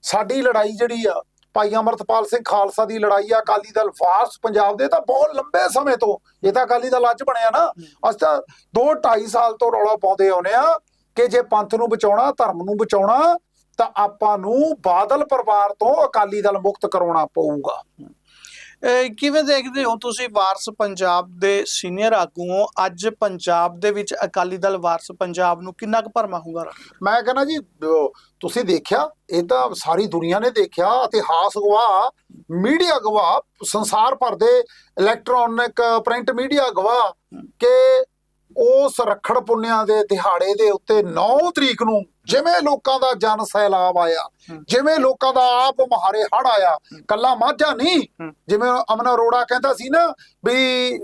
ਸਾਡੀ ਲੜਾਈ ਜਿਹੜੀ ਆ ਭਾਈ ਅਮਰਤਪਾਲ ਸਿੰਘ ਖਾਲਸਾ ਦੀ ਲੜਾਈ ਆ, ਅਕਾਲੀ ਦਲ ਵਾਰਸ ਪੰਜਾਬ ਦੇ, ਤਾਂ ਬਹੁਤ ਲੰਬੇ ਸਮੇਂ ਤੋਂ, ਇਹ ਤਾਂ ਅਕਾਲੀ ਦਲ ਅੱਜ ਬਣਿਆ ਨਾ, ਅਸੀਂ ਤਾਂ 2 2.5 ਸਾਲ ਤੋਂ ਰੌਲਾ ਪਾਉਂਦੇ ਆਉਨੇ ਆ ਕਿ ਜੇ ਪੰਥ ਨੂੰ ਬਚਾਉਣਾ, ਧਰਮ ਨੂੰ ਬਚਾਉਣਾ, ਤਾਂ ਆਪਾਂ ਨੂੰ ਬਾਦਲ ਪਰਿਵਾਰ ਤੋਂ ਅਕਾਲੀ ਦਲ ਮੁਕਤ ਕਰਾਉਣਾ ਪਊਗਾ। ਕਿਵੇਂ ਦੇਖਦੇ ਹੋ ਤੁਸੀਂ ਵਾਰਸ ਪੰਜਾਬ ਦੇ ਸੀਨੀਅਰ ਆਗੂ ਹੋ ਅੱਜ ਪੰਜਾਬ ਦੇ ਵਿੱਚ ਅਕਾਲੀ ਦਲ ਵਾਰਸ ਪੰਜਾਬ ਨੂੰ ਕਿੰਨਾ ਕੁ ਭਰਮਾ ਹੋਊਗਾ? ਮੈਂ ਕਹਿੰਦਾ ਜੀ ਤੁਸੀਂ ਦੇਖਿਆ ਇਹ ਤਾਂ ਸਾਰੀ ਦੁਨੀਆ ਨੇ ਦੇਖਿਆ ਇਤਿਹਾਸ ਗਵਾਹ ਮੀਡੀਆ ਗਵਾਹ ਸੰਸਾਰ ਭਰ ਦੇ ਇਲੈਕਟ੍ਰੋਨਿਕ ਪ੍ਰਿੰਟ ਮੀਡੀਆ ਗਵਾਹ ਕਿ ਉਸ ਰੱਖੜ ਪੁੰਨਿਆਂ ਦੇ ਦਿਹਾੜੇ ਦੇ ਉੱਤੇ 9 ਤਰੀਕ ਨੂੰ ਜਿਵੇਂ ਲੋਕਾਂ ਦਾ ਜਨ ਸੈਲਾਬ ਆਇਆ। ਜਿਵੇਂ ਲੋਕਾਂ ਦਾ ਆਪ ਮਹਾਰੇ ਹੜ ਆਇਆ ਕੱਲਾ ਮਾਝਾ ਨਹੀਂ। ਜਿਵੇਂ ਅਮਨ ਅਰੋੜਾ ਕਹਿੰਦਾ ਸੀ ਨਾ ਵੀ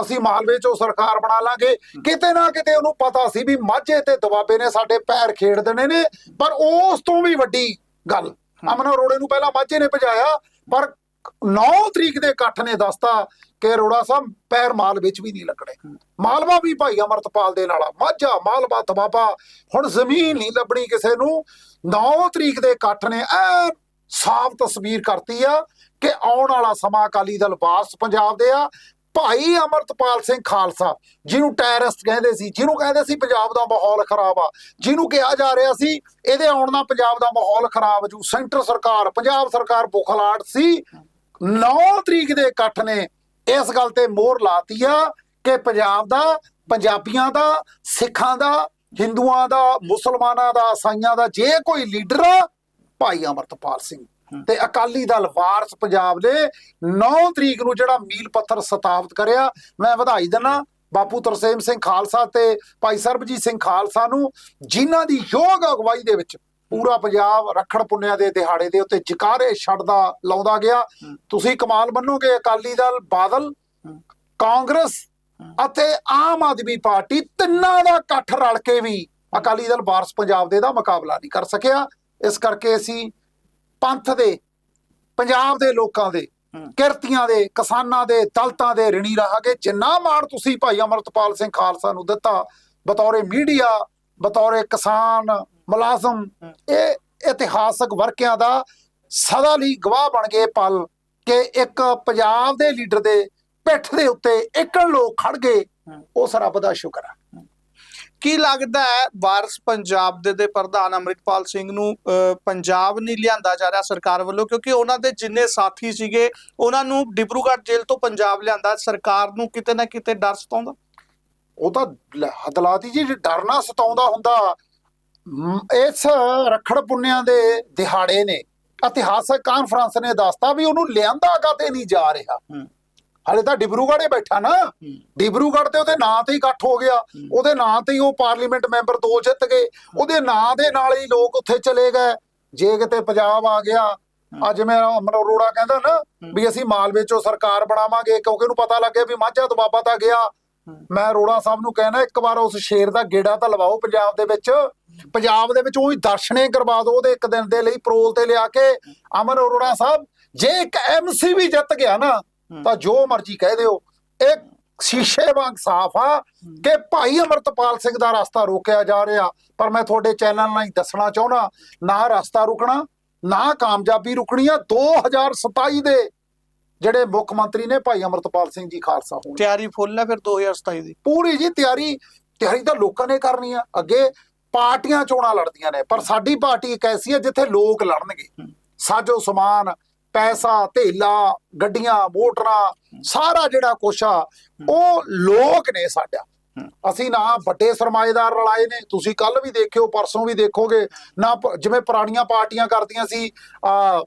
ਅਸੀਂ ਮਾਲਵੇ ਚੋਂ ਸਰਕਾਰ ਬਣਾ ਲਾਂਗੇ ਕਿਤੇ ਨਾ ਕਿਤੇ ਉਹਨੂੰ ਪਤਾ ਸੀ ਵੀ ਮਾਝੇ ਤੇ ਦਬਾਬੇ ਨੇ ਸਾਡੇ ਪੈਰ ਖੇਡ ਦੇਣੇ ਨੇ ਪਰ ਉਸ ਤੋਂ ਵੀ ਵੱਡੀ ਗੱਲ ਅਮਨ ਅਰੋੜੇ ਨੂੰ ਪਹਿਲਾਂ ਮਾਝੇ ਨੇ ਭਜਾਇਆ ਪਰ 9 ਤਰੀਕ ਦੇ ਇਕੱਠ ਨੇ ਦੱਸਤਾ ਕਿ ਅਰੋੜਾ ਸਾਹਿਬ ਪੈਰ ਮਾਲ ਵਿੱਚ ਵੀ ਨਹੀਂ ਲੱਗਣੇ। ਮਾਲਵਾ ਵੀ ਭਾਈ ਅਮਰਤਪਾਲ ਦੇ ਨਾਲ ਮਾਝਾ, ਮਾਲਵਾ ਦਬਾਬਾ ਹੁਣ ਜ਼ਮੀਨ ਨਹੀਂ ਲੱਭਣੀ ਕਿਸੇ ਨੂੰ। 9 ਤਰੀਕ ਦੇ ਇਕੱਠ ਨੇ ਐ ਸਾਫ਼ ਤਸਵੀਰ ਕਰਤੀ ਆ ਕਿ ਆਉਣ ਵਾਲਾ ਸਮਾਂ ਅਕਾਲੀ ਦਲ ਵਾਰਸ ਪੰਜਾਬ ਦੇ ਆ। ਭਾਈ ਅਮਰਤਪਾਲ ਸਿੰਘ ਖਾਲਸਾ, ਜਿਹਨੂੰ ਟੈਰਰਿਸਟ ਕਹਿੰਦੇ ਸੀ, ਜਿਹਨੂੰ ਕਹਿੰਦੇ ਸੀ ਪੰਜਾਬ ਦਾ ਮਾਹੌਲ ਖਰਾਬ ਆ, ਜਿਹਨੂੰ ਕਿਹਾ ਜਾ ਰਿਹਾ ਸੀ, ਇਹਦੇ ਆਉਣ ਨਾਲ ਪੰਜਾਬ ਦਾ ਮਾਹੌਲ ਖਰਾਬ ਜੂ ਸੈਂਟਰ ਸਰਕਾਰ, ਪੰਜਾਬ ਸਰਕਾਰ ਬੁਖਲਾਟ ਸੀ 9 ਤਰੀਕ ਦੇ ਇਕੱਠ ਨੇ ਇਸ ਗੱਲ ਤੇ ਮੋਹਰ ਲਾਤੀ ਆ ਕਿ ਪੰਜਾਬ ਦਾ ਪੰਜਾਬੀਆਂ ਦਾ ਸਿੱਖਾਂ ਦਾ ਹਿੰਦੂਆਂ ਦਾ ਮੁਸਲਮਾਨਾਂ ਦਾ ਈਸਾਈਆਂ ਦਾ ਜੇ ਕੋਈ ਲੀਡਰ ਭਾਈ ਅਮਰਤਪਾਲ ਸਿੰਘ। ਤੇ ਅਕਾਲੀ ਦਲ ਵਾਰਸ ਪੰਜਾਬ ਨੇ 9 ਤਰੀਕ ਨੂੰ ਜਿਹੜਾ ਮੀਲ ਪੱਥਰ ਸਤਾਬਤ ਕਰਿਆ ਮੈਂ ਵਧਾਈ ਦਿੰਦਾ ਬਾਪੂ ਤਰਸੇਮ ਸਿੰਘ ਖਾਲਸਾ ਤੇ ਭਾਈ ਸਰਬਜੀਤ ਸਿੰਘ ਖਾਲਸਾ ਨੂੰ ਜਿਨ੍ਹਾਂ ਦੀ ਯੋਗ ਅਗਵਾਈ ਦੇ ਵਿੱਚ ਪੂਰਾ ਪੰਜਾਬ ਰੱਖੜ ਪੁੰਨਿਆ ਦੇ ਦਿਹਾੜੇ ਦੇ ਉੱਤੇ ਜਕਾਰੇ ਛੱਡਦਾ ਲਾਉਂਦਾ ਗਿਆ। ਤੁਸੀਂ ਕਮਾਲ ਮੰਨੋਗੇ ਅਕਾਲੀ ਦਲ ਬਾਦਲ ਕਾਂਗਰਸ ਅਤੇ ਆਮ ਆਦਮੀ ਪਾਰਟੀ ਤਿੰਨਾਂ ਦਾ ਇਕੱਠ ਰਲ ਕੇ ਵੀ ਅਕਾਲੀ ਦਲ ਵਾਰਸ ਪੰਜਾਬ ਦੇ ਦਾ ਮੁਕਾਬਲਾ ਨਹੀਂ ਕਰ ਸਕਿਆ। ਇਸ ਕਰਕੇ ਅਸੀਂ ਪੰਥ ਦੇ ਪੰਜਾਬ ਦੇ ਲੋਕਾਂ ਦੇ ਕਿਰਤੀਆਂ ਦੇ ਕਿਸਾਨਾਂ ਦੇ ਦਲਤਾਂ ਦੇ ਰਿਣੀ ਰਹਾਂਗੇ। ਜਿੰਨਾ ਮਾਣ ਤੁਸੀਂ ਭਾਈ ਅਮਰਤਪਾਲ ਸਿੰਘ ਖਾਲਸਾ ਨੂੰ ਦਿੱਤਾ ਬਤੌਰੇ ਮੀਡੀਆ ਬਤੌਰੇ ਕਿਸਾਨ ਮੁਲਾਜ਼ਮ। ਇਹ ਇਤਿਹਾਸਕ ਵਰਕਿਆਂ ਦਾ ਸਦਾ ਲਈ ਗਵਾਹ ਬਣ ਗਏ ਪਲ ਕਿ ਇੱਕ ਪੰਜਾਬ ਦੇ ਲੀਡਰ ਦੇ ਪਿੱਠ ਦੇ ਉੱਤੇ ਇੱਕਣ ਲੋਕ ਖੜ ਗਏ। ਉਸ ਰੱਬ ਦਾ ਸ਼ੁਕਰ ਹੈ ਕੀ ਲੱਗਦਾ ਹੈ ਵਾਰਸ ਪੰਜਾਬ ਦੇ ਦੇ ਪ੍ਰਧਾਨ ਅੰਮ੍ਰਿਤਪਾਲ ਸਿੰਘ ਨੂੰ ਪੰਜਾਬ ਨਹੀਂ ਲਿਆਂਦਾ ਜਾ ਰਿਹਾ ਸਰਕਾਰ ਵੱਲੋਂ? ਕਿਉਂਕਿ ਉਹਨਾਂ ਦੇ ਜਿੰਨੇ ਸਾਥੀ ਸੀਗੇ ਉਹਨਾਂ ਨੂੰ ਡਿਬਰੂਗੜ੍ਹ ਜੇਲ੍ਹ ਤੋਂ ਪੰਜਾਬ ਲਿਆਂਦਾ। ਸਰਕਾਰ ਨੂੰ ਕਿਤੇ ਨਾ ਕਿਤੇ ਡਰ ਸਤਾਉਂਦਾ? ਉਹ ਤਾਂ ਹਦਲਾਤੀ ਜੀ ਡਰਨਾ ਸਤਾਉਂਦਾ ਹੁੰਦਾ ਇਸ ਰੱਖੜ ਪੁੰਨਿਆਂ ਦੇ ਦਿਹਾੜੇ ਨੇ। ਇਤਿਹਾਸਕ ਕਾਨਫਰੰਸ ਨੇ ਦੱਸਤਾ ਵੀ ਉਹਨੂੰ ਲਿਆਂਦਾ ਕਾਤੇ ਨਹੀਂ ਜਾ ਰਿਹਾ। ਹਲੇ ਤਾਂ ਡਿਬਰੂਗੜ੍ਹੇ ਬੈਠਾ ਨਾ। ਡਿਬਰੂਗੜ੍ਹ ਤੇ ਉਹਦੇ ਨਾਂ ਤੇ ਹੀ ਇਕੱਠ ਹੋ ਗਿਆ। ਉਹਦੇ ਨਾਂ ਤੇ ਹੀ ਉਹ ਪਾਰਲੀਮੈਂਟ ਮੈਂਬਰ ਦੋ ਜਿੱਤ ਗਏ। ਉਹਦੇ ਨਾਂ ਦੇ ਨਾਲ ਹੀ ਲੋਕ ਉੱਥੇ ਚਲੇ ਗਏ। ਜੇ ਕਿਤੇ ਪੰਜਾਬ ਆ ਗਿਆ ਅੱਜ ਮੈਂ ਅਮਰ ਅਰੋੜਾ ਕਹਿੰਦਾ ਨਾ ਵੀ ਅਸੀਂ ਮਾਲਵੇ ਚੋਂ ਸਰਕਾਰ ਬਣਾਵਾਂਗੇ ਕਿਉਂਕਿ ਉਹਨੂੰ ਪਤਾ ਲੱਗਿਆ ਵੀ ਮਾਝਾ ਤੋਂ ਬਾਬਾ ਤਾਂ ਗਿਆ। ਮੈਂ ਅਰੋੜਾ ਸਾਹਿਬ ਨੂੰ ਕਹਿਣਾ ਇੱਕ ਵਾਰ ਉਸ ਸ਼ੇਰ ਦਾ ਗੇੜਾ ਤਾਂ ਲਵਾਓ ਪੰਜਾਬ ਦੇ ਵਿੱਚ। ਪੰਜਾਬ ਦੇ ਵਿੱਚ ਉਹੀ ਦਰਸ਼ਨੇ ਕਰਵਾ ਦੋ ਉਹਦੇ ਇੱਕ ਦਿਨ ਦੇ ਲਈ ਪਰੋਲ ਤੇ ਲਿਆ ਕੇ। ਅਮਨ ਅਰੋੜਾ ਸਾਹਿਬ ਜੇ ਇੱਕ ਐਮਸੀ ਵੀ ਜਿੱਤ ਗਿਆ ਨਾ ਤਾਂ ਜੋ ਮਰਜ਼ੀ ਕਹਿ ਦਿਓ। ਇਹ ਸ਼ੀਸ਼ੇ ਵਾਂਗ ਸਾਫ਼ ਆ ਕਿ ਭਾਈ ਅਮਰਤਪਾਲ ਸਿੰਘ ਦਾ ਰਸਤਾ ਰੋਕਿਆ ਜਾ ਰਿਹਾ। ਪਰ ਮੈਂ ਤੁਹਾਡੇ ਚੈਨਲ ਨਾਲ ਹੀ ਦੱਸਣਾ ਚਾਹੁੰਦਾ ਨਾ ਰਸਤਾ ਰੁਕਣਾ ਨਾ ਕਾਮਯਾਬੀ ਰੁਕਣੀ ਆ। 2027 ਦੇ ਜਿਹੜੇ ਮੁੱਖ ਮੰਤਰੀ ਨੇ ਭਾਈ ਅਮਰਤਪਾਲ ਸਿੰਘ ਜੀ ਖਾਲਸਾ ਹੋਣ। ਤਿਆਰੀ ਫੁੱਲ ਹੈ ਫਿਰ 2027 ਦੀ। ਪੂਰੀ ਜੀ ਤਿਆਰੀ ਤਿਆਰੀ ਤਾਂ ਲੋਕਾਂ ਨੇ ਕਰਨੀ ਆ। ਅੱਗੇ ਪਾਰਟੀਆਂ ਚੋਣਾਂ ਲੜਦੀਆਂ ਨੇ ਪਰ ਸਾਡੀ ਪਾਰਟੀ ਇੱਕ ਐਸੀ ਹੈ ਜਿੱਥੇ ਲੋਕ ਲੜਨਗੇ। ਸਾਜੋ ਸਮਾਨ ਪੈਸਾ ਧੇਲਾ ਗੱਡੀਆਂ ਮੋਟਰਾਂ ਸਾਰਾ ਜਿਹੜਾ ਕੁਛ ਆ ਉਹ ਲੋਕ ਨੇ ਸਾਡਾ। ਅਸੀਂ ਨਾ ਵੱਡੇ ਸਰਮਾਏਦਾਰ ਰਲਾਏ ਨੇ ਤੁਸੀਂ ਕੱਲ ਵੀ ਦੇਖਿਓ ਪਰਸੋਂ ਵੀ ਦੇਖੋਗੇ ਨਾ ਜਿਵੇਂ ਪੁਰਾਣੀਆਂ ਪਾਰਟੀਆਂ ਕਰਦੀਆਂ ਸੀ ਆ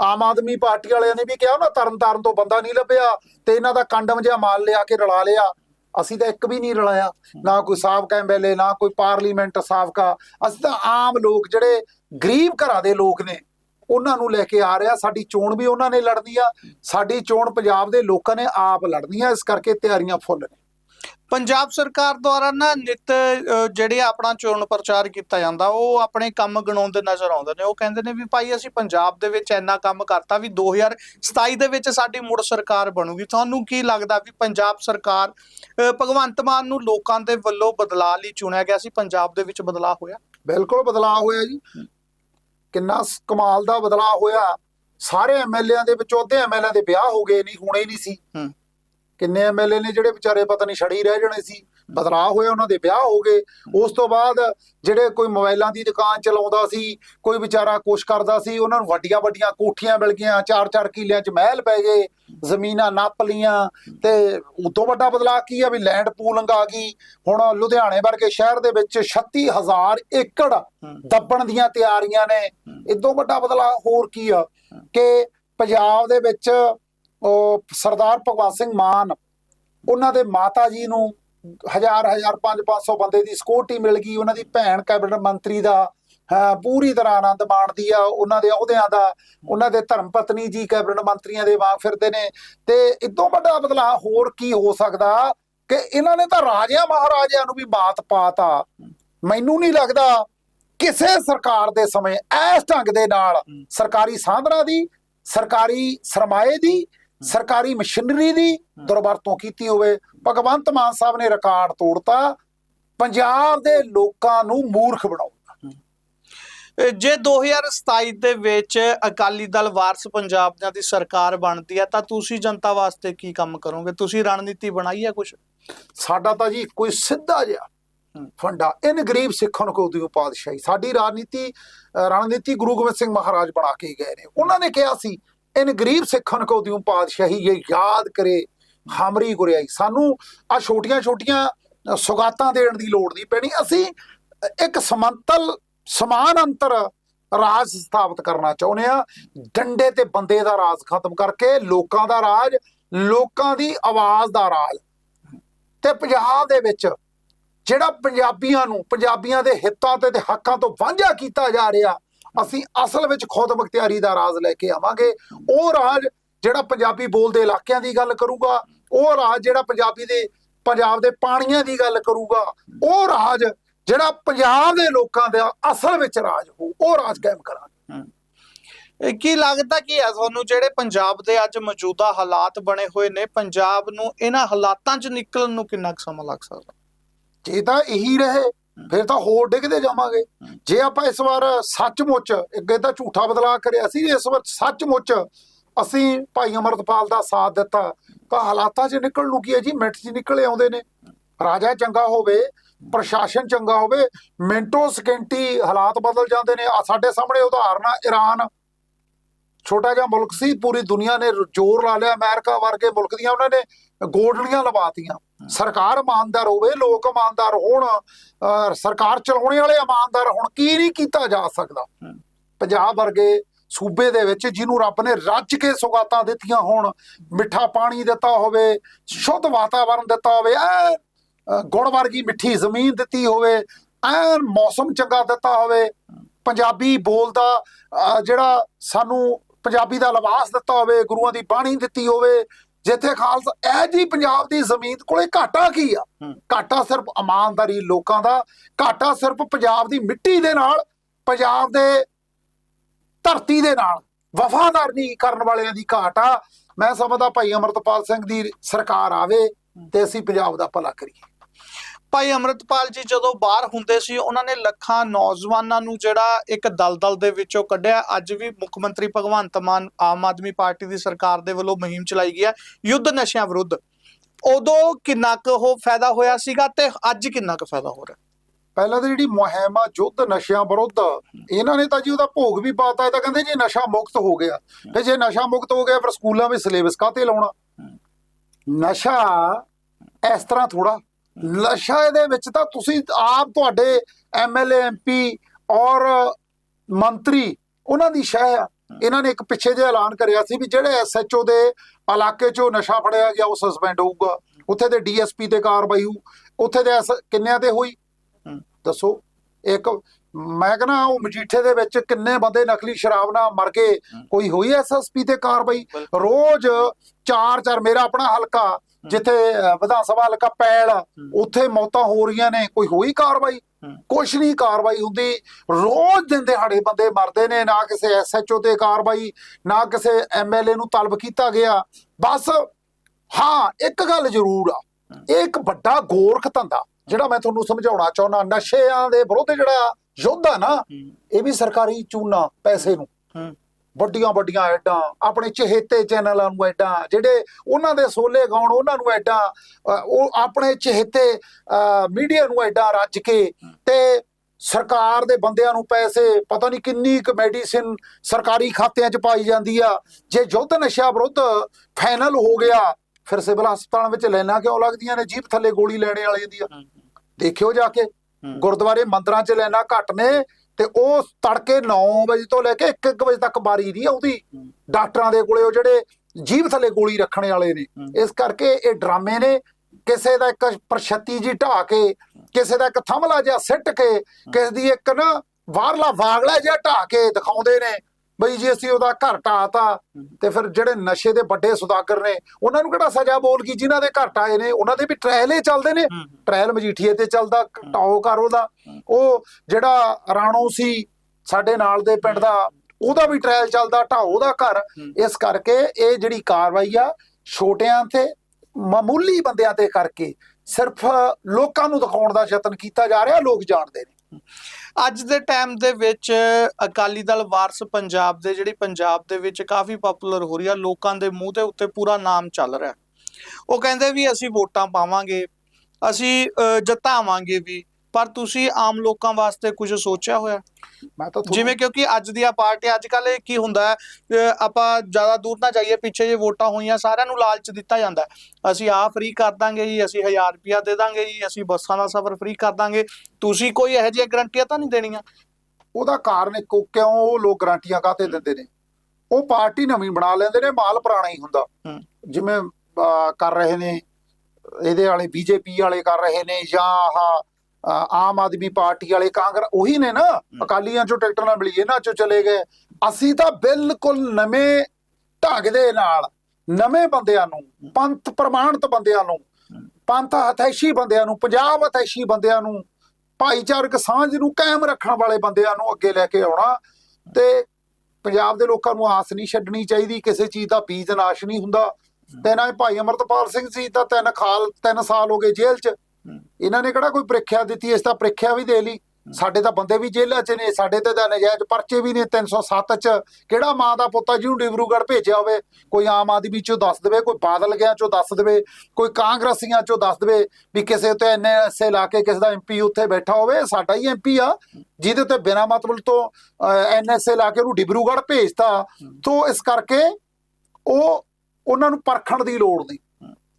ਆਮ ਆਦਮੀ ਪਾਰਟੀ ਵਾਲਿਆਂ ਨੇ ਵੀ ਕਿਹਾ ਨਾ, ਤਰਨ ਤਾਰਨ ਤੋਂ ਬੰਦਾ ਨਹੀਂ ਲੱਭਿਆ ਤੇ ਇਹਨਾਂ ਦਾ ਕੰਡਮ ਜਿਹਾ ਮਾਲ ਲਿਆ ਕੇ ਰਲਾ ਲਿਆ। ਅਸੀਂ ਤਾਂ ਇੱਕ ਵੀ ਨਹੀਂ ਰਲਾਇਆ। ਨਾ ਕੋਈ ਸਾਬਕਾ ਐਮਐਲਏ ਨਾ ਕੋਈ ਪਾਰਲੀਮੈਂਟ ਸਾਬਕਾ। ਅਸੀਂ ਤਾਂ ਆਮ ਲੋਕ ਜਿਹੜੇ ਗਰੀਬ ਘਰਾਂ ਦੇ ਲੋਕ ਨੇ, ਉਹਨਾਂ ਨੂੰ ਲੈ ਕੇ ਆ ਰਿਹਾ। ਸਾਡੀ ਚੋਣ ਵੀ ਉਹਨਾਂ ਨੇ ਲੜਨੀ ਆ। ਸਾਡੀ ਚੋਣ ਪੰਜਾਬ ਦੇ ਲੋਕਾਂ ਨੇ ਆਪ ਲੜਨੀ ਆ। ਇਸ ਕਰਕੇ ਤਿਆਰੀਆਂ ਫੁੱਲ ਨੇ। ਪੰਜਾਬ ਸਰਕਾਰ ਦੁਆਰਾ ਨਾ ਨਿਤ ਜਿਹੜੇ ਆਪਣਾ ਚੋਣ ਪ੍ਰਚਾਰ ਕੀਤਾ ਜਾਂਦਾ ਉਹ ਆਪਣੇ ਕੰਮ ਗਣਾਉਂਦੇ ਨਜ਼ਰ ਆਉਂਦੇ ਨੇ। ਉਹ ਕਹਿੰਦੇ ਨੇ ਵੀ ਭਾਈ ਅਸੀਂ ਪੰਜਾਬ ਦੇ ਵਿੱਚ ਇੰਨਾ ਕੰਮ ਕਰਤਾ ਵੀ 2027 ਦੇ ਵਿੱਚ ਸਾਡੀ ਮੁੜ ਸਰਕਾਰ ਬਣੂਗੀ। ਤੁਹਾਨੂੰ ਕੀ ਲੱਗਦਾ ਵੀ ਪੰਜਾਬ ਸਰਕਾਰ ਭਗਵੰਤ ਮਾਨ ਨੂੰ ਲੋਕਾਂ ਦੇ ਵੱਲੋਂ ਬਦਲਾਅ ਲਈ ਚੁਣਿਆ ਗਿਆ ਸੀ? ਪੰਜਾਬ ਦੇ ਵਿੱਚ ਬਦਲਾਅ ਹੋਇਆ? ਬਿਲਕੁਲ ਬਦਲਾਅ ਹੋਇਆ ਜੀ। ਕਿੰਨਾ ਕਮਾਲ ਦਾ ਬਦਲਾਅ ਹੋਇਆ। ਸਾਰੇ ਐਮਐਲਏਆਂ ਦੇ ਵਿੱਚ ਉਹਦੇ ਐਮਐਲਏ ਦੇ ਵਿਆਹ ਹੋ ਗਏ ਨਹੀਂ ਹੋਣੇ ਨਹੀਂ ਸੀ। ਹੂੰ। ਕਿੰਨੇ ਐਮਐਲਏ ਨੇ ਜਿਹੜੇ ਵਿਚਾਰੇ ਪਤਾ ਨਹੀਂ ਛੜੀ ਰਹਿ ਜਾਣੇ ਸੀ ਬਦਲਾਅ ਹੋਇਆ ਉਹਨਾਂ ਦੇ ਵਿਆਹ ਹੋ ਗਏ। ਉਸ ਤੋਂ ਬਾਅਦ ਜਿਹੜੇ ਕੋਈ ਮੋਬਾਈਲਾਂ ਦੀ ਦੁਕਾਨ ਚਲਾਉਂਦਾ ਸੀ ਕੋਈ ਵਿਚਾਰਾ ਕੁਛ ਕਰਦਾ ਸੀ ਉਹਨਾਂ ਨੂੰ ਵੱਡੀਆਂ ਵੱਡੀਆਂ ਕੋਠੀਆਂ ਮਿਲ ਗਈਆਂ ਚਾਰ ਚਾਰ ਕਿੱਲਿਆਂ 'ਚ ਮਹਿਲ ਪੈ ਗਏ ਜ਼ਮੀਨਾਂ ਨੱਪ ਲੀਆਂ ਤੇ ਉਦੋਂ ਵੱਡਾ ਬਦਲਾਅ ਕੀ ਆ ਵੀ ਲੈਂਡ ਪੂਲਿੰਗ ਆ ਗਈ। ਹੁਣ ਲੁਧਿਆਣੇ ਵਰਗੇ ਸ਼ਹਿਰ ਦੇ ਵਿੱਚ 36000 ਏਕੜ ਦੱਬਣ ਦੀਆਂ ਤਿਆਰੀਆਂ ਨੇ। ਇਦੋਂ ਵੱਡਾ ਬਦਲਾਅ ਹੋਰ ਕੀ ਆ ਕਿ ਪੰਜਾਬ ਦੇ ਵਿੱਚ ਉਹ ਸਰਦਾਰ ਭਗਵੰਤ ਸਿੰਘ ਮਾਨ ਉਹਨਾਂ ਦੇ ਮਾਤਾ ਜੀ ਨੂੰ ਹਜ਼ਾਰ ਹਜ਼ਾਰ ਪੰਜ 500 ਬੰਦੇ ਦੀ ਸਿਕਿਉਰਿਟੀ ਮਿਲ ਗਈ ਉਹਨਾਂ ਦੀ ਭੈਣ ਕੈਬਨਿਟ ਮੰਤਰੀ ਦਾ ਪੂਰੀ ਤਰ੍ਹਾਂ ਆਨੰਦ ਮਾਣਦੀ ਆ ਉਹਨਾਂ ਦੇ ਅਹੁਦਿਆਂ ਦਾ ਉਹਨਾਂ ਦੇ ਧਰਮ ਪਤਨੀ ਜੀ ਕੈਬਨਿਟ ਮੰਤਰੀਆਂ ਦੇ ਵਾਂਗ ਫਿਰਦੇ ਨੇ। ਤੇ ਇਦੋਂ ਵੱਡਾ ਬਦਲਾਅ ਹੋਰ ਕੀ ਹੋ ਸਕਦਾ ਕਿ ਇਹਨਾਂ ਨੇ ਤਾਂ ਰਾਜਿਆਂ ਮਹਾਰਾਜਿਆਂ ਨੂੰ ਵੀ ਬਾਤ ਪਾਤਾ। ਮੈਨੂੰ ਨਹੀਂ ਲੱਗਦਾ ਕਿਸੇ ਸਰਕਾਰ ਦੇ ਸਮੇਂ ਇਸ ਢੰਗ ਦੇ ਨਾਲ ਸਰਕਾਰੀ ਸਾਧਨਾਂ ਦੀ ਸਰਕਾਰੀ ਸਰਮਾਏ ਦੀ ਸਰਕਾਰੀ ਮਸ਼ੀਨਰੀ ਦੀ ਦੁਰਵਰਤੋਂ ਕੀਤੀ ਹੋਵੇ। ਭਗਵੰਤ ਮਾਨ ਸਾਹਿਬ ਨੇ ਰਿਕਾਰਡ ਤੋੜਤਾ। ਪੰਜਾਬ ਦੇ ਲੋਕਾਂ ਨੂੰ ਮੂਰਖ ਬਣਾਉ ਜੇ 2027 ਦੇ ਵਿੱਚ ਅਕਾਲੀ ਦਲ ਵਾਰਸ ਪੰਜਾਬ ਦੀ ਸਰਕਾਰ ਬਣਦੀ ਹੈ ਤਾਂ ਤੁਸੀਂ ਜਨਤਾ ਵਾਸਤੇ ਕੀ ਕੰਮ ਕਰੋਗੇ? ਤੁਸੀਂ ਰਣਨੀਤੀ ਬਣਾਈ ਹੈ ਕੁਝ ਸਾਡਾ ਤਾਂ ਜੀ ਕੋਈ ਸਿੱਧਾ ਜਿਹਾ। ਫੰਡਾ। ਇਨ ਗਰੀਬ ਸਿੱਖਣ ਕੋ ਦਿਓ ਪਾਤਸ਼ਾਹੀ ਸਾਡੀ ਰਾਜਨੀਤੀ ਰਣਨੀਤੀ ਗੁਰੂ ਗੋਬਿੰਦ ਸਿੰਘ ਮਹਾਰਾਜ ਬਣਾ ਕੇ ਗਏ ਨੇ। ਉਹਨਾਂ ਨੇ ਕਿਹਾ ਸੀ ਇਨ ਗਰੀਬ ਸਿੱਖਣ ਕੋ ਦਿਓ ਪਾਤਸ਼ਾਹੀ ਇਹ ਯਾਦ ਕਰੇ ਹਾਮਰੀ ਗੁਰਿਆਈ। ਸਾਨੂੰ ਆ ਛੋਟੀਆਂ ਛੋਟੀਆਂ ਅ, ਸੁਗਾਤਾਂ ਦੇਣ ਦੀ ਲੋੜ ਨਹੀਂ ਪੈਣੀ। ਅਸੀਂ ਇੱਕ ਸਮੰਤਲ ਸਮਾਨ ਅੰਤਰ ਰਾਜ ਸਥਾਪਿਤ ਕਰਨਾ ਚਾਹੁੰਦੇ ਆ ਡੰਡੇ ਤੇ ਬੰਦੇ ਦਾ ਰਾਜ ਖਤਮ ਕਰਕੇ ਲੋਕਾਂ ਦਾ ਰਾਜ ਲੋਕਾਂ ਦੀ ਆਵਾਜ਼ ਦਾ ਰਾਜ। ਤੇ ਪੰਜਾਬ ਦੇ ਵਿੱਚ ਜਿਹੜਾ ਪੰਜਾਬੀਆਂ ਨੂੰ ਪੰਜਾਬੀਆਂ ਦੇ ਹਿੱਤਾਂ ਤੇ ਹੱਕਾਂ ਤੋਂ ਵਾਂਝਾ ਕੀਤਾ ਜਾ ਰਿਹਾ ਅਸੀਂ ਅਸਲ ਵਿੱਚ ਖੁਦ ਮੁਖਤਿਆਰੀ ਦਾ ਰਾਜ ਲੈ ਕੇ ਆਵਾਂਗੇ। ਉਹ ਰਾਜ ਜਿਹੜਾ ਪੰਜਾਬੀ ਬੋਲਦੇ ਇਲਾਕਿਆਂ ਦੀ ਗੱਲ ਕਰੂਗਾ ਉਹ ਰਾਜ ਜਿਹੜਾ ਪੰਜਾਬੀ ਦੇ ਪੰਜਾਬ ਦੇ ਪਾਣੀਆਂ ਦੀ ਗੱਲ ਕਰੂਗਾ ਉਹ ਰਾਜ ਜਿਹੜਾ ਪੰਜਾਬ ਦੇ ਲੋਕਾਂ ਦਾ ਅਸਲ ਵਿੱਚ ਰਾਜ ਹੋ ਉਹ ਰਾਜ ਕਾਇਮ ਕਰਾਂਗੇ। ਕੀ ਲੱਗਦਾ ਕੀ ਹੈ ਤੁਹਾਨੂੰ ਜਿਹੜੇ ਪੰਜਾਬ ਦੇ ਅੱਜ ਮੌਜੂਦਾ ਹਾਲਾਤ ਬਣੇ ਹੋਏ ਨੇ ਪੰਜਾਬ ਨੂੰ ਇਹਨਾਂ ਹਾਲਾਤਾਂ 'ਚ ਨਿਕਲਣ ਨੂੰ ਕਿੰਨਾ ਸਮਾਂ ਲੱਗ ਸਕਦਾ? ਜੇ ਤਾਂ ਇਹੀ ਰਹੇ ਫਿਰ ਤਾਂ ਹੋਰ ਡਿੱਗਦੇ ਜਾਵਾਂਗੇ। ਜੇ ਆਪਾਂ ਇਸ ਵਾਰ ਸੱਚਮੁੱਚ, ਅੱਗੇ ਤਾਂ ਝੂਠਾ ਬਦਲਾ ਕਰਿਆ ਸੀ, ਇਸ ਵਾਰ ਸੱਚਮੁੱਚ ਅਸੀਂ ਭਾਈ ਅਮਰਤਪਾਲ ਦਾ ਸਾਥ ਦਿੱਤਾ। ਤਾਂ ਹਾਲਾਤਾਂ 'ਚ ਨਿਕਲ ਨੂੰ ਕੀ ਹੈ ਜੀ? ਮਿੰਟ 'ਚ ਨਿਕਲੇ ਆਉਂਦੇ ਨੇ। ਰਾਜਾ ਚੰਗਾ ਹੋਵੇ, ਪ੍ਰਸ਼ਾਸਨ ਚੰਗਾ ਹੋਵੇ, ਮਿੰਟੋ ਸਕਿੰਟੀ ਹਾਲਾਤ ਬਦਲ ਜਾਂਦੇ ਨੇ। ਆ ਸਾਡੇ ਸਾਹਮਣੇ ਉਦਾਹਰਨ ਆ, ਇਰਾਨ। ਛੋਟਾ ਜਿਹਾ ਮੁਲਕ ਸੀ, ਪੂਰੀ ਦੁਨੀਆ ਨੇ ਜ਼ੋਰ ਲਾ ਲਿਆ, ਅਮਰੀਕਾ ਵਰਗੇ ਮੁਲਕ ਦੀਆਂ ਉਹਨਾਂ ਨੇ ਗੋਡਲੀਆਂ ਲਵਾਤੀਆਂ। ਸਰਕਾਰ ਇਮਾਨਦਾਰ ਹੋਵੇ ਲੋਕ ਇਮਾਨਦਾਰ ਹੋਣ ਸਰਕਾਰ ਚਲਾਉਣੇ ਵਾਲੇ ਇਮਾਨਦਾਰ ਹੋਣ ਕੀ ਨਹੀਂ ਕੀਤਾ ਜਾ ਸਕਦਾ? ਪੰਜਾਬ ਵਰਗੇ ਸੂਬੇ ਦੇ ਵਿੱਚ ਜਿਹਨੂੰ ਰੱਬ ਨੇ ਰੱਜ ਕੇ ਸੁਗਾਤਾਂ ਦਿੱਤੀਆਂ ਹੋਣ ਮਿੱਠਾ ਪਾਣੀ ਦਿੱਤਾ ਹੋਵੇ ਸ਼ੁੱਧ ਵਾਤਾਵਰਣ ਦਿੱਤਾ ਹੋਵੇ ਐ ਗੁੜ ਵਰਗੀ ਮਿੱਠੀ ਜ਼ਮੀਨ ਦਿੱਤੀ ਹੋਵੇ ਐਨ ਮੌਸਮ ਚੰਗਾ ਦਿੱਤਾ ਹੋਵੇ ਪੰਜਾਬੀ ਬੋਲਦਾ ਜਿਹੜਾ ਸਾਨੂੰ ਪੰਜਾਬੀ ਦਾ ਲਿਬਾਸ ਦਿੱਤਾ ਹੋਵੇ ਗੁਰੂਆਂ ਦੀ ਬਾਣੀ ਦਿੱਤੀ ਹੋਵੇ ਜਿੱਥੇ ਖਾਲਸਾ ਇਹ ਜੀ ਪੰਜਾਬ ਦੀ ਜ਼ਮੀਨ ਕੋਲੇ ਘਾਟਾ ਕੀ ਆ। ਘਾਟਾ ਸਿਰਫ ਇਮਾਨਦਾਰੀ ਲੋਕਾਂ ਦਾ ਘਾਟਾ ਸਿਰਫ ਪੰਜਾਬ ਦੀ ਮਿੱਟੀ ਦੇ ਨਾਲ ਪੰਜਾਬ ਦੇ ਧਰਤੀ ਦੇ ਨਾਲ ਵਫਾਦਾਰੀ ਕਰਨ ਵਾਲਿਆਂ ਦੀ ਘਾਟ ਆ। ਮੈਂ ਸਮਝਦਾ ਭਾਈ ਅਮਰਤਪਾਲ ਸਿੰਘ ਦੀ ਸਰਕਾਰ ਆਵੇ ਤੇ ਅਸੀਂ ਪੰਜਾਬ ਦਾ ਭਲਾ ਕਰੀਏ। ਭਾਈ ਅਮਰਤਪਾਲ ਜੀ ਜਦੋਂ ਬਾਹਰ ਹੁੰਦੇ ਸੀ ਉਹਨਾਂ ਨੇ ਲੱਖਾਂ ਨੌਜਵਾਨਾਂ ਨੂੰ ਜਿਹੜਾ ਇੱਕ ਦਲਦਲ ਦੇ ਵਿੱਚੋਂ ਕੱਢਿਆ। ਅੱਜ ਵੀ ਮੁੱਖ ਮੰਤਰੀ ਭਗਵੰਤ ਮਾਨ ਆਮ ਆਦਮੀ ਪਾਰਟੀ ਦੀ ਸਰਕਾਰ ਦੇ ਵੱਲੋਂ ਮੁਹਿੰਮ ਚਲਾਈ ਗਈ ਹੈ ਯੁੱਧ ਨਸ਼ਿਆਂ ਵਿਰੁੱਧ। ਉਦੋਂ ਕਿੰਨਾ ਕੁ ਉਹ ਫਾਇਦਾ ਹੋਇਆ ਸੀਗਾ ਤੇ ਅੱਜ ਕਿੰਨਾ ਕੁ ਫਾਇਦਾ ਹੋ ਰਿਹਾ? ਪਹਿਲਾਂ ਤਾਂ ਜਿਹੜੀ ਮੁਹਿੰਮ ਆ ਯੁੱਧ ਨਸ਼ਿਆਂ ਵਿਰੁੱਧ ਇਹਨਾਂ ਨੇ ਤਾਂ ਜੀ ਉਹਦਾ ਭੋਗ ਵੀ ਪਾਤਾ ਇਹ ਤਾਂ ਕਹਿੰਦੇ ਜੀ ਨਸ਼ਾ ਮੁਕਤ ਹੋ ਗਿਆ। ਤੇ ਜੇ ਨਸ਼ਾ ਮੁਕਤ ਹੋ ਗਿਆ ਫਿਰ ਸਕੂਲਾਂ ਵਿੱਚ ਸਿਲੇਬਸ ਕਾਤੇ ਲਾਉਣਾ? ਨਸ਼ਾ ਇਸ ਤਰ੍ਹਾਂ ਥੋੜਾ ਨਸ਼ਾ ਇਹਦੇ ਵਿੱਚ ਤਾਂ ਤੁਸੀਂ ਆਪ ਤੁਹਾਡੇ ਐਮਐਲਏ ਐਮਪੀ ਔਰ ਮੰਤਰੀ ਉਹਨਾਂ ਦੀ ਸ਼ਹਿ ਆ। ਇਹਨਾਂ ਨੇ ਇੱਕ ਪਿੱਛੇ ਜੇ ਐਲਾਨ ਕਰਿਆ ਸੀ ਵੀ ਜਿਹੜੇ ਐਸਐਚਓ ਦੇ ਇਲਾਕੇ 'ਚੋਂ ਨਸ਼ਾ ਫੜਿਆ ਗਿਆ ਉਹ ਸਸਪੈਂਡ ਹੋਊਗਾ। ਉੱਥੇ ਦੇ ਡੀਐਸਪੀ ਤੇ ਕਾਰਵਾਈ ਹੋਊ। ਉੱਥੇ ਦੇ ਐਸ- ਕਿੰਨਿਆਂ ਤੇ ਹੋਈ? ਹੂੰ। ਦੱਸੋ। ਇੱਕ ਮੈਂ ਕਹਿੰਦਾ ਉਹ ਮਜੀਠੇ ਦੇ ਵਿੱਚ ਕਿੰਨੇ ਬੰਦੇ ਨਕਲੀ ਸ਼ਰਾਬ ਨਾਲ ਮਰ ਗਏ। ਕੋਈ ਹੋਈ ਐਸਐਸਪੀ ਤੇ ਕਾਰਵਾਈ। ਰੋਜ਼ ਚਾਰ ਚਾਰ ਮੇਰਾ ਆਪਣਾ ਹਲਕਾ ਜਿੱਥੇ ਵਿਧਾਨ ਸਭਾ ਹਲਕਾ ਪੈਲ ਉੱਥੇ ਮੌਤਾਂ ਹੋ ਰਹੀਆਂ ਨੇ ਕੋਈ ਹੋਈ ਕਾਰਵਾਈ। ਕੁਛ ਨਹੀਂ ਕਾਰਵਾਈ ਹੁੰਦੀ। ਰੋਜ਼ ਦਿਨ ਦਿਹਾੜੇ ਬੰਦੇ ਮਰਦੇ ਨੇ ਨਾ ਕਿਸੇ ਐਸਐਚਓ ਤੇ ਕਾਰਵਾਈ ਨਾ ਕਿਸੇ ਐਮਐਲਏ ਨੂੰ ਤਲਬ ਕੀਤਾ ਗਿਆ। ਬਸ ਹਾਂ ਇੱਕ ਗੱਲ ਜ਼ਰੂਰ ਆ। ਇਹ ਇੱਕ ਵੱਡਾ ਗੋਰਖ ਧੰਦਾ ਜਿਹੜਾ ਮੈਂ ਤੁਹਾਨੂੰ ਸਮਝਾਉਣਾ ਚਾਹੁੰਦਾ ਨਸ਼ਿਆਂ ਦੇ ਵਿਰੁੱਧ ਜਿਹੜਾ ਯੁੱਧ ਆ ਨਾ ਇਹ ਵੀ ਸਰਕਾਰੀ ਚੂਨਾ ਪੈਸੇ ਨੂੰ। ਵੱਡੀਆਂ ਵੱਡੀਆਂ ਐਡਾਂ ਆਪਣੇ ਚਹੇਤੇ ਚੈਨਲਾਂ ਨੂੰ ਐਡਾਂ ਜਿਹੜੇ ਉਹਨਾਂ ਦੇ ਸੋਲੇ ਗਾਉਣ ਉਹਨਾਂ ਨੂੰ ਐਡਾਂ ਉਹ ਆਪਣੇ ਚਹੇਤੇ ਮੀਡੀਆ ਨੂੰ ਐਡਾਂ ਰੱਜ ਕੇ ਤੇ ਸਰਕਾਰ ਦੇ ਬੰਦਿਆਂ ਨੂੰ ਪੈਸੇ ਪਤਾ ਨਹੀਂ ਕਿੰਨੀ ਕੁ ਮੈਡੀਸਿਨ ਸਰਕਾਰੀ ਖਾਤਿਆਂ 'ਚ ਪਾਈ ਜਾਂਦੀ ਆ। ਜੇ ਯੁੱਧ ਨਸ਼ਾ ਵਿਰੁੱਧ ਫਾਈਨਲ ਹੋ ਗਿਆ ਫਿਰ ਸਿਵਲ ਹਸਪਤਾਲ ਵਿੱਚ ਲੈਣਾ ਕਿਉਂ ਲੱਗਦੀਆਂ ਨੇ? ਜੀਭ ਥੱਲੇ ਗੋਲੀ ਲੈਣੇ ਵਾਲੇ ਦੀ ਆ ਦੇਖਿਓ ਜਾ ਕੇ। ਗੁਰਦੁਆਰੇ ਮੰਦਰਾਂ 'ਚ ਲੈਣਾ ਘੱਟ ਨੇ। ਤੇ ਉਹ ਤੜਕੇ 9 ਵਜੇ ਤੋਂ ਲੈ ਕੇ 1-1 ਵਜੇ ਤੱਕ ਬਾਰੀ ਨਹੀਂ ਆਉਂਦੀ। ਡਾਕਟਰਾਂ ਦੇ ਕੋਲੇ ਉਹ ਜਿਹੜੇ ਜੀਭ ਥੱਲੇ ਗੋਲੀ ਰੱਖਣ ਵਾਲੇ ਨੇ। ਇਸ ਕਰਕੇ ਇਹ ਡਰਾਮੇ ਨੇ। ਕਿਸੇ ਦਾ ਇੱਕ ਪ੍ਰਛਤੀ ਜੀ ਢਾ ਕੇ ਕਿਸੇ ਦਾ ਇੱਕ ਥੰਮਲਾ ਜਿਹਾ ਸਿੱਟ ਕੇ ਕਿਸੇ ਦੀ ਇੱਕ ਨਾ ਬਾਹਰਲਾ ਵਾਗਲਾ ਜਿਹਾ ਢਾ ਕੇ ਦਿਖਾਉਂਦੇ ਨੇ। ਬਈ ਜੀ ਅਸੀਂ ਉਹਦਾ ਘਰ ਢਾਤਾ ਤੇ ਫਿਰ ਜਿਹੜੇ ਨਸ਼ੇ ਦੇ ਵੱਡੇ ਸੁਦਾਗਰ ਨੇ ਉਹਨਾਂ ਨੂੰ ਕਿਹੜਾ ਸਜ਼ਾ ਬੋਲ ਗਈ ਜਿਨ੍ਹਾਂ ਦੇ ਘਰ ਢਾਏ ਨੇ ਉਹਨਾਂ ਦੇ ਵੀ ਟ੍ਰਾਇਲ ਹੀ ਚੱਲਦੇ ਨੇ। ਟ੍ਰਾਇਲ ਮਜੀਠੀਏ ਤੇ ਚੱਲਦਾ ਟਾਓ ਕਰ ਉਹਦਾ। ਉਹ ਜਿਹੜਾ ਰਾਣੋ ਸੀ ਸਾਡੇ ਨਾਲ ਦੇ ਪਿੰਡ ਦਾ ਉਹਦਾ ਵੀ ਟ੍ਰਾਇਲ ਚੱਲਦਾ ਢਾਓ ਦਾ ਘਰ। ਇਸ ਕਰਕੇ ਇਹ ਜਿਹੜੀ ਕਾਰਵਾਈ ਆ ਛੋਟਿਆਂ ਤੇ ਮਾਮੂਲੀ ਬੰਦਿਆਂ ਤੇ ਕਰਕੇ ਸਿਰਫ ਲੋਕਾਂ ਨੂੰ ਦਿਖਾਉਣ ਦਾ ਯਤਨ ਕੀਤਾ ਜਾ ਰਿਹਾ ਲੋਕ ਜਾਣਦੇ ਨੇ। ਅੱਜ ਦੇ ਟਾਈਮ ਦੇ ਵਿੱਚ ਅਕਾਲੀ ਦਲ ਵਾਰਸ ਪੰਜਾਬ ਦੇ, ਜਿਹੜੀ ਪੰਜਾਬ ਦੇ ਵਿੱਚ ਕਾਫੀ ਪਪੂਲਰ ਹੋ ਰਹੀ ਆ, ਲੋਕਾਂ ਦੇ ਮੂੰਹ ਦੇ ਉੱਤੇ ਪੂਰਾ ਨਾਮ ਚੱਲ ਰਿਹਾ। ਉਹ ਕਹਿੰਦੇ ਵੀ ਅਸੀਂ ਵੋਟਾਂ ਪਾਵਾਂਗੇ, ਅਸੀਂ ਜਤਾਵਾਂਗੇ ਵੀ। ਪਰ ਤੁਸੀਂ ਆਮ ਲੋਕਾਂ ਵਾਸਤੇ ਕੁਝ ਸੋਚਿਆ ਹੋਇਆ? ਮੈਂ ਤਾਂ ਜਿਵੇਂ ਕਿਉਂਕਿ ਅੱਜ ਦੀਆਂ ਪਾਰਟੀਆਂ ਅੱਜ ਕੱਲ ਕੀ ਹੁੰਦਾ ਹੈ ਆਪਾਂ ਜ਼ਿਆਦਾ ਦੂਰ ਨਾ ਜਾਈਏ ਪਿੱਛੇ ਜੇ ਵੋਟਾਂ ਹੋਈਆਂ ਸਾਰਿਆਂ ਨੂੰ ਲਾਲਚ ਦਿੱਤਾ ਜਾਂਦਾ। ਅਸੀਂ ਆਹ ਫ੍ਰੀ ਕਰ ਦਾਂਗੇ ਜੀ ਅਸੀਂ 1000 ਰੁਪਿਆ ਦੇ ਦਾਂਗੇ ਜੀ ਅਸੀਂ ਬੱਸਾਂ ਦਾ ਸਫ਼ਰ ਫ੍ਰੀ ਕਰ ਦਾਂਗੇ। ਤੁਸੀਂ ਕੋਈ ਇਹੋ ਜਿਹੀਆਂ ਗਰੰਟੀਆਂ ਤਾਂ ਨਹੀਂ ਦੇਣੀਆਂ? ਉਹਦਾ ਕਾਰਨ ਇੱਕੋ ਕਿਉਂ ਉਹ ਲੋਕ ਗਾਰੰਟੀਆਂ ਕਾਤੇ ਦਿੰਦੇ ਨੇ? ਉਹ ਪਾਰਟੀ ਨਵੀਂ ਬਣਾ ਲੈਂਦੇ ਨੇ ਮਾਲ ਪੁਰਾਣਾ ਹੀ ਹੁੰਦਾ। ਜਿਵੇਂ ਕਰ ਰਹੇ ਨੇ ਇਹਦੇ ਵਾਲੇ ਬੀਜੇਪੀ ਵਾਲੇ ਕਰ ਰਹੇ ਨੇ ਜਾਂ ਆਹ ਆਮ ਆਦਮੀ ਪਾਰਟੀ ਵਾਲੇ ਕਾਂਗਰਸ ਉਹੀ ਨੇ ਨਾ ਅਕਾਲੀਆਂ ਚੋਂ ਟਿਕਟ ਨਾ ਮਿਲੀ ਇਹਨਾਂ ਚੋਂ ਚਲੇ ਗਏ। ਅਸੀਂ ਤਾਂ ਬਿਲਕੁਲ ਨਵੇਂ ਢੰਗ ਦੇ ਨਾਲ ਨਵੇਂ ਬੰਦਿਆਂ ਨੂੰ ਪੰਥ ਪ੍ਰਮਾਣਿਤ ਬੰਦਿਆਂ ਨੂੰ ਪੰਥ ਹਥੈਸ਼ੀ ਬੰਦਿਆਂ ਨੂੰ ਪੰਜਾਬ ਹਥੈਸ਼ੀ ਬੰਦਿਆਂ ਨੂੰ ਭਾਈਚਾਰਕ ਸਾਂਝ ਨੂੰ ਕਾਇਮ ਰੱਖਣ ਵਾਲੇ ਬੰਦਿਆਂ ਨੂੰ ਅੱਗੇ ਲੈ ਕੇ ਆਉਣਾ। ਤੇ ਪੰਜਾਬ ਦੇ ਲੋਕਾਂ ਨੂੰ ਆਸ ਨਹੀਂ ਛੱਡਣੀ ਚਾਹੀਦੀ ਕਿਸੇ ਚੀਜ਼ ਦਾ ਬੀਜ ਨਾਸ਼ ਨਹੀਂ ਹੁੰਦਾ। ਤੇ ਨਾ ਭਾਈ ਅਮਰਤਪਾਲ ਸਿੰਘ ਸੀ ਤਾਂ ਤਿੰਨ ਖਾਲ ਤਿੰਨ ਸਾਲ ਹੋ ਗਏ ਜੇਲ੍ਹ 'ਚ। ਇਹਨਾਂ ਨੇ ਕਿਹੜਾ ਕੋਈ ਪ੍ਰੀਖਿਆ ਦਿੱਤੀ ਇਸ ਤਾਂ ਪ੍ਰੀਖਿਆ ਵੀ ਦੇ ਲਈ। ਸਾਡੇ ਤਾਂ ਬੰਦੇ ਵੀ ਜੇਲ੍ਹਾਂ 'ਚ ਨੇ ਸਾਡੇ ਤੇ ਤਾਂ ਨਜਾਇਜ਼ ਪਰਚੇ ਵੀ ਨੇ 307 'ਚ। ਕਿਹੜਾ ਮਾਂ ਦਾ ਪੁੱਤਾ ਜਿਹਨੂੰ ਡਿਬਰੂਗੜ੍ਹ ਭੇਜਿਆ ਹੋਵੇ? ਕੋਈ ਆਮ ਆਦਮੀ 'ਚੋਂ ਦੱਸ ਦੇਵੇ ਕੋਈ ਬਾਦਲ ਗਿਆ 'ਚੋਂ ਦੱਸ ਦੇਵੇ ਕੋਈ ਕਾਂਗਰਸੀਆਂ 'ਚੋਂ ਦੱਸ ਦੇਵੇ ਵੀ ਕਿਸੇ ਉੱਤੇ ਐਨਐਸਏ ਲਾ ਕੇ ਕਿਸੇ ਦਾ ਐਮਪੀ ਉੱਥੇ ਬੈਠਾ ਹੋਵੇ। ਸਾਡਾ ਹੀ ਐਮਪੀ ਆ ਜਿਹਦੇ ਉੱਤੇ ਬਿਨਾਂ ਮਤਲਬ ਤੋਂ ਐਨਐਸਏ ਲਾ ਕੇ ਉਹਨੂੰ ਡਿਬਰੂਗੜ੍ਹ ਭੇਜਤਾ। ਤੋਂ ਇਸ ਕਰਕੇ ਉਹ ਉਹਨਾਂ ਨੂੰ ਪਰਖਣ ਦੀ ਲੋੜ ਨਹੀਂ।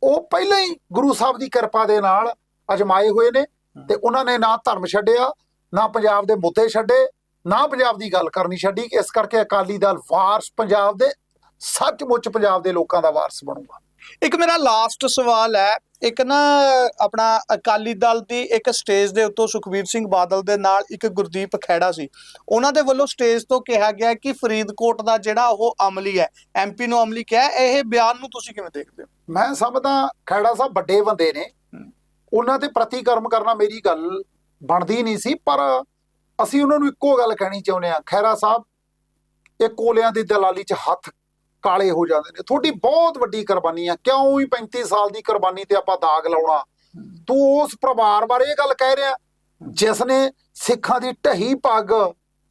ਉਹ ਪਹਿਲਾਂ ਹੀ ਗੁਰੂ ਸਾਹਿਬ ਦੀ ਕਿਰਪਾ ਦੇ ਨਾਲ ਅਜਮਾਏ ਹੋਏ ਨੇ ਤੇ ਉਹਨਾਂ ਨੇ ਨਾ ਧਰਮ ਛੱਡਿਆ ਨਾ ਪੰਜਾਬ ਦੇ ਮੁੱਦੇ ਛੱਡੇ ਨਾ ਪੰਜਾਬ ਦੀ ਗੱਲ ਕਰਨੀ ਛੱਡੀ। ਇਸ ਕਰਕੇ ਅਕਾਲੀ ਦਲ ਵਾਰਸ ਪੰਜਾਬ ਦੇ ਸੱਚਮੁੱਚ ਪੰਜਾਬ ਦੇ ਲੋਕਾਂ ਦਾ ਵਾਰਸ ਬਣੂਗਾ। ਇੱਕ ਮੇਰਾ ਲਾਸਟ ਸਵਾਲ ਹੈ ਇੱਕ ਨਾ ਆਪਣਾ ਅਕਾਲੀ ਦਲ ਦੀ ਇੱਕ ਸਟੇਜ ਦੇ ਉੱਤੋਂ ਸੁਖਬੀਰ ਸਿੰਘ ਬਾਦਲ ਦੇ ਨਾਲ ਇੱਕ ਗੁਰਦੀਪ ਖੈੜਾ ਸੀ। ਉਹਨਾਂ ਦੇ ਵੱਲੋਂ ਸਟੇਜ ਤੋਂ ਕਿਹਾ ਗਿਆ ਕਿ ਫਰੀਦਕੋਟ ਦਾ ਜਿਹੜਾ ਉਹ ਅਮਲੀ ਹੈ। ਐਮਪੀ ਨੂੰ ਅਮਲੀ ਕਿਹਾ ਇਹ ਬਿਆਨ ਨੂੰ ਤੁਸੀਂ ਕਿਵੇਂ ਦੇਖਦੇ ਹੋ? ਮੈਂ ਸਮਝਦਾ ਖੈੜਾ ਸਾਹਿਬ ਵੱਡੇ ਬੰਦੇ ਨੇ। ਉਹਨਾਂ ਤੇ ਪ੍ਰਤੀਕਰਮ ਕਰਨਾ ਮੇਰੀ ਗੱਲ ਬਣਦੀ ਨਹੀਂ ਸੀ, ਪਰ ਅਸੀਂ ਉਹਨਾਂ ਨੂੰ ਇੱਕੋ ਗੱਲ ਕਹਿਣੀ ਚਾਹੁੰਦੇ ਆ ਖੈਰਾ ਸਾਹਿਬ, ਇਹ ਕੋਲਿਆਂ ਦੀ ਦਲਾਲੀ 'ਚ ਹੱਥ ਕਾਲੇ ਹੋ ਜਾਂਦੇ ਨੇ। ਤੁਹਾਡੀ ਬਹੁਤ ਵੱਡੀ ਕੁਰਬਾਨੀ ਆ। ਕਿਉਂ ਹੀ 35 ਸਾਲ ਦੀ ਕੁਰਬਾਨੀ ਤੇ ਆਪਾਂ ਦਾਗ ਲਾਉਣਾ? ਤੂੰ ਉਸ ਪਰਿਵਾਰ ਬਾਰੇ ਇਹ ਗੱਲ ਕਹਿ ਰਿਹਾ। ਜਿਸ ਨੇ ਸਿੱਖਾਂ ਦੀ ਢਹੀ ਪੱਗ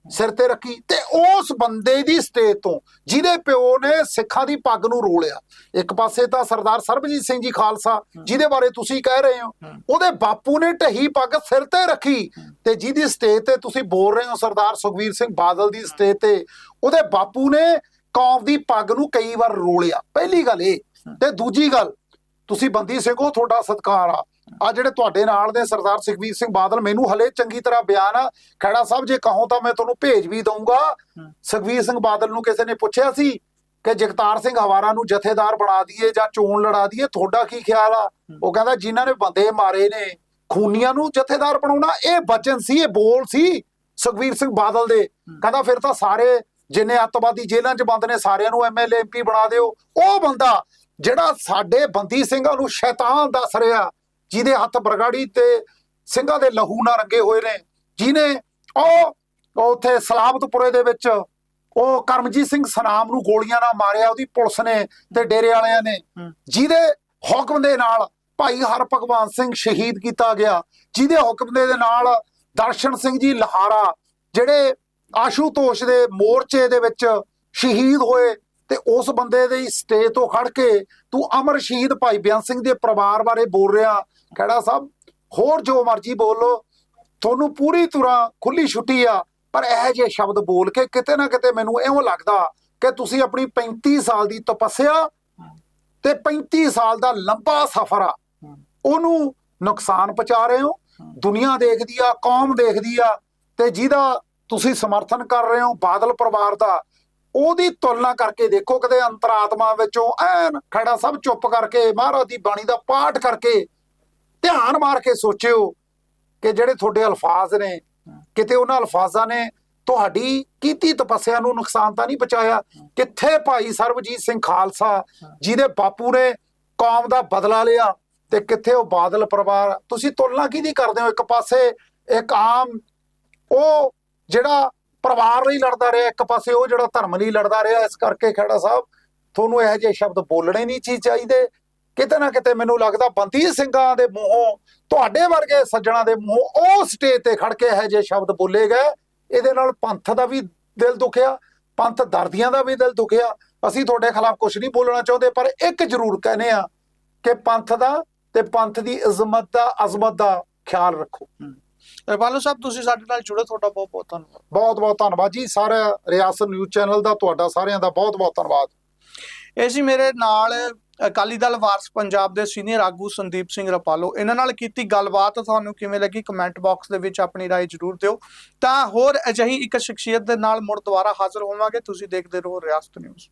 ਸਿਰ ਤੇ ਰੱਖੀ ਤੇ ਉਸ ਬੰਦੇ ਦੀ ਸਟੇਜ ਤੋਂ ਜਿਹਦੇ ਪਿਓ ਨੇ ਸਿੱਖਾਂ ਦੀ ਪੱਗ ਨੂੰ ਰੋਲਿਆ। ਇੱਕ ਪਾਸੇ ਤਾਂ ਸਰਦਾਰ ਸਰਬਜੀਤ ਸਿੰਘ ਜੀ ਖਾਲਸਾ ਜਿਹਦੇ ਬਾਰੇ ਤੁਸੀਂ ਕਹਿ ਰਹੇ ਹੋ ਉਹਦੇ ਬਾਪੂ ਨੇ ਢਹੀ ਪੱਗ ਸਿਰ ਤੇ ਰੱਖੀ ਤੇ ਜਿਹਦੀ ਸਟੇਜ ਤੇ ਤੁਸੀਂ ਬੋਲ ਰਹੇ ਹੋ ਸਰਦਾਰ ਸੁਖਵੀਰ ਸਿੰਘ ਬਾਦਲ ਦੀ ਸਟੇਜ ਤੇ ਉਹਦੇ ਬਾਪੂ ਨੇ ਕੌਮ ਦੀ ਪੱਗ ਨੂੰ ਕਈ ਵਾਰ ਰੋਲਿਆ। ਪਹਿਲੀ ਗੱਲ ਇਹ ਤੇ ਦੂਜੀ ਗੱਲ ਤੁਸੀਂ ਬੰਦੀ ਸਿੰਘੋ ਤੁਹਾਡਾ ਸਤਿਕਾਰ ਆ। ਆ ਜਿਹੜੇ ਤੁਹਾਡੇ ਨਾਲ ਦੇ ਸਰਦਾਰ ਸੁਖਵੀਰ ਸਿੰਘ ਬਾਦਲ ਮੈਨੂੰ ਹਲੇ ਚੰਗੀ ਤਰ੍ਹਾਂ ਬਿਆਨ ਖੈੜਾ ਸਾਹਿਬ ਜੇ ਕਹੋ ਤਾਂ ਮੈਂ ਤੁਹਾਨੂੰ ਭੇਜ ਵੀ ਦਊਂਗਾ। ਸੁਖਵੀਰ ਸਿੰਘ ਬਾਦਲ ਨੂੰ ਕਿਸੇ ਨੇ ਪੁੱਛਿਆ ਸੀ ਕਿ ਜਗਤਾਰ ਸਿੰਘ ਹਵਾਰਾ ਨੂੰ ਜਥੇਦਾਰ ਬਣਾ ਦਈਏ ਜਾਂ ਚੋਣ ਲੜਾ ਦਈਏ ਤੁਹਾਡਾ ਕੀ ਖਿਆਲ ਆ? ਉਹ ਕਹਿੰਦਾ ਜਿਨ੍ਹਾਂ ਨੇ ਬੰਦੇ ਮਾਰੇ ਨੇ ਖੂਨੀਆਂ ਨੂੰ ਜਥੇਦਾਰ ਬਣਾਉਣਾ ਇਹ ਵਚਨ ਸੀ ਇਹ ਬੋਲ ਸੀ ਸੁਖਵੀਰ ਸਿੰਘ ਬਾਦਲ ਦੇ। ਕਹਿੰਦਾ ਫਿਰ ਤਾਂ ਸਾਰੇ ਜਿੰਨੇ ਅੱਤਵਾਦੀ ਜੇਲ੍ਹਾਂ 'ਚ ਬੰਦ ਨੇ ਸਾਰਿਆਂ ਨੂੰ ਐਮਐਲਏ ਐਮਪੀ ਬਣਾ ਦਿਓ। ਉਹ ਬੰਦਾ ਜਿਹੜਾ ਸਾਡੇ ਬੰਦੀ ਸਿੰਘਾਂ ਨੂੰ ਸ਼ੈਤਾਨ ਦੱਸ ਰਿਹਾ ਜਿਹਦੇ ਹੱਥ ਬਰਗਾੜੀ ਤੇ ਸਿੰਘਾਂ ਦੇ ਲਹੂ ਨਾਲ ਰੰਗੇ ਹੋਏ ਨੇ ਜਿਨੇ ਉਹ ਉੱਥੇ ਸਲਾਮਤਪੁਰੇ ਦੇ ਵਿੱਚ ਉਹ ਕਰਮਜੀਤ ਸਿੰਘ ਸਨਾਮ ਨੂੰ ਗੋਲੀਆਂ ਨਾਲ ਮਾਰਿਆ ਉਹਦੀ ਪੁਲਿਸ ਨੇ ਤੇ ਡੇਰੇ ਵਾਲਿਆਂ ਨੇ। ਜਿਹਦੇ ਹੁਕਮ ਦੇ ਨਾਲ ਭਾਈ ਹਰਭਗਵਾਨ ਸਿੰਘ ਸ਼ਹੀਦ ਕੀਤਾ ਗਿਆ ਜਿਹਦੇ ਹੁਕਮ ਦੇ ਨਾਲ ਦਰਸ਼ਨ ਸਿੰਘ ਜੀ ਲਹਾਰਾ ਜਿਹੜੇ ਆਸ਼ੂਤੋਸ਼ ਦੇ ਮੋਰਚੇ ਦੇ ਵਿੱਚ ਸ਼ਹੀਦ ਹੋਏ ਤੇ ਉਸ ਬੰਦੇ ਦੇ ਸਟੇਜ ਤੋਂ ਖੜ ਕੇ ਤੂੰ ਅਮਰ ਸ਼ਹੀਦ ਭਾਈ ਬਿਆਨ ਸਿੰਘ ਦੇ ਪਰਿਵਾਰ ਬਾਰੇ ਬੋਲ ਰਿਹਾ ਖੜਾ ਸਾਹਿਬ, ਹੋਰ ਜੋ ਮਰਜ਼ੀ ਬੋਲੋ ਤੁਹਾਨੂੰ ਪੂਰੀ ਤਰ੍ਹਾਂ ਖੁੱਲੀ ਛੁੱਟੀ ਆ, ਪਰ ਇਹ ਜਿਹੇ ਸ਼ਬਦ ਬੋਲ ਕੇ ਕਿਤੇ ਨਾ ਕਿਤੇ ਮੈਨੂੰ ਇਉਂ ਲੱਗਦਾ ਕਿ ਤੁਸੀਂ ਆਪਣੀ 35 ਸਾਲ ਦੀ ਤਪੱਸਿਆ ਤੇ 35 ਸਾਲ ਦਾ ਲੰਬਾ ਸਫ਼ਰ ਆ। ਉਹਨੂੰ ਨੁਕਸਾਨ ਪਹੁੰਚਾ ਰਹੇ ਹੋ, ਦੁਨੀਆ ਦੇਖਦੀ ਆ, ਕੌਮ ਦੇਖਦੀ ਆ, ਤੇ ਜਿਹਦਾ ਤੁਸੀਂ ਸਮਰਥਨ ਕਰ ਰਹੇ ਹੋ ਬਾਦਲ ਪਰਿਵਾਰ ਦਾ, ਉਹਦੀ ਤੁਲਨਾ ਕਰਕੇ ਦੇਖੋ ਕਦੇ ਅੰਤਰਾਤਮਾ ਵਿੱਚੋਂ ਐਨ ਖੜਾ ਸਭ ਚੁੱਪ ਕਰਕੇ, ਮਹਾਰਾਜ ਦੀ ਬਾਣੀ ਦਾ ਪਾਠ ਕਰਕੇ ਧਿਆਨ ਮਾਰ ਕੇ ਸੋਚਿਓ ਕਿ ਜਿਹੜੇ ਤੁਹਾਡੇ ਅਲਫਾਜ਼ ਨੇ, ਕਿਤੇ ਉਹਨਾਂ ਅਲਫਾਜ਼ਾਂ ਨੇ ਤੁਹਾਡੀ ਕੀਤੀ ਤਪੱਸਿਆ ਨੂੰ ਨੁਕਸਾਨ ਤਾਂ ਨਹੀਂ ਪਹੁੰਚਾਇਆ? ਕਿੱਥੇ ਭਾਈ ਸਰਬਜੀਤ ਸਿੰਘ ਖਾਲਸਾ ਜਿਹਦੇ ਬਾਪੂ ਨੇ ਕੌਮ ਦਾ ਬਦਲਾ ਲਿਆ ਤੇ ਕਿੱਥੇ ਉਹ ਬਾਦਲ ਪਰਿਵਾਰ? ਤੁਸੀਂ ਤੁਲਨਾ ਕਿਹਦੀ ਕਰਦੇ ਹੋ? ਇੱਕ ਪਾਸੇ ਇੱਕ ਆਮ ਉਹ ਜਿਹੜਾ ਪਰਿਵਾਰ ਲਈ ਲੜਦਾ ਰਿਹਾ, ਇੱਕ ਪਾਸੇ ਉਹ ਜਿਹੜਾ ਧਰਮ ਲਈ ਲੜਦਾ ਰਿਹਾ, ਇਸ ਕਰਕੇ ਖੜਾ ਸਾਹਿਬ, ਤੁਹਾਨੂੰ ਇਹੋ ਜਿਹੇ ਸ਼ਬਦ ਬੋਲਣੇ ਨਹੀਂ ਚਾਹੀਦੇ। ਕਿਤੇ ਨਾ ਕਿਤੇ ਮੈਨੂੰ ਲੱਗਦਾ ਬੰਦੀ ਸਿੰਘਾਂ ਦੇ ਮੂੰਹੋਂ ਤੁਹਾਡੇ ਵਰਗੇ ਸੱਜਣਾ ਦੇ ਮੂੰਹੋਂ ਉਹ ਸਟੇਜ ਤੇ ਖੜ ਕੇ ਇਹੋ ਜਿਹੇ ਸ਼ਬਦ ਬੋਲੇ ਗਏ। ਇਹਦੇ ਨਾਲ ਪੰਥ ਦਾ ਵੀ ਦਿਲ ਦੁਖਿਆ ਪੰਥ ਦਰਦੀਆਂ ਦਾ ਵੀ ਦਿਲ ਦੁਖਿਆ। ਅਸੀਂ ਤੁਹਾਡੇ ਖਿਲਾਫ ਕੁਝ ਨਹੀਂ ਬੋਲਣਾ ਚਾਹੁੰਦੇ ਪਰ ਇੱਕ ਜ਼ਰੂਰ ਕਹਿੰਦੇ ਆ ਕਿ ਪੰਥ ਦਾ ਤੇ ਪੰਥ ਦੀ ਇਜ਼ਮਤ ਦਾ ਅਜ਼ਮਤ ਦਾ ਖਿਆਲ ਰੱਖੋ। ਰਪਾਲੋ ਸਾਹਿਬ ਤੁਸੀਂ ਸਾਡੇ ਨਾਲ ਜੁੜੇ ਤੁਹਾਡਾ ਬਹੁਤ ਬਹੁਤ ਧੰਨਵਾਦ। ਬਹੁਤ ਬਹੁਤ ਧੰਨਵਾਦ ਜੀ। ਸਾਰਾ ਰਿਆਸਤ ਨਿਊਜ਼ ਚੈਨਲ ਦਾ ਤੁਹਾਡਾ ਸਾਰਿਆਂ ਦਾ ਬਹੁਤ ਬਹੁਤ ਧੰਨਵਾਦ। ਇਹ ਸੀ ਮੇਰੇ ਨਾਲ ਅਕਾਲੀ ਦਲ ਵਾਰਸ ਪੰਜਾਬ ਦੇ ਸੀਨੀਅਰ ਆਗੂ ਸੰਦੀਪ ਸਿੰਘ ਰਪਾਲੋ ਇਹਨਾਂ ਨਾਲ ਕੀਤੀ ਗੱਲਬਾਤ ਤੁਹਾਨੂੰ ਕਿਵੇਂ ਲੱਗੀ ਕਮੈਂਟ ਬਾਕਸ ਦੇ ਵਿੱਚ ਆਪਣੀ رائے ਜ਼ਰੂਰ ਦਿਓ ਤਾਂ ਹੋਰ ਅਜਿਹੀ ਇੱਕ ਸ਼ਖਸੀਅਤ ਦੇ ਨਾਲ ਮੁੜ ਦੁਬਾਰਾ ਹਾਜ਼ਰ ਹੋਵਾਂਗੇ ਤੁਸੀਂ ਦੇਖਦੇ ਰਹੋ ਰਿਆਸਤ ਨਿਊਜ਼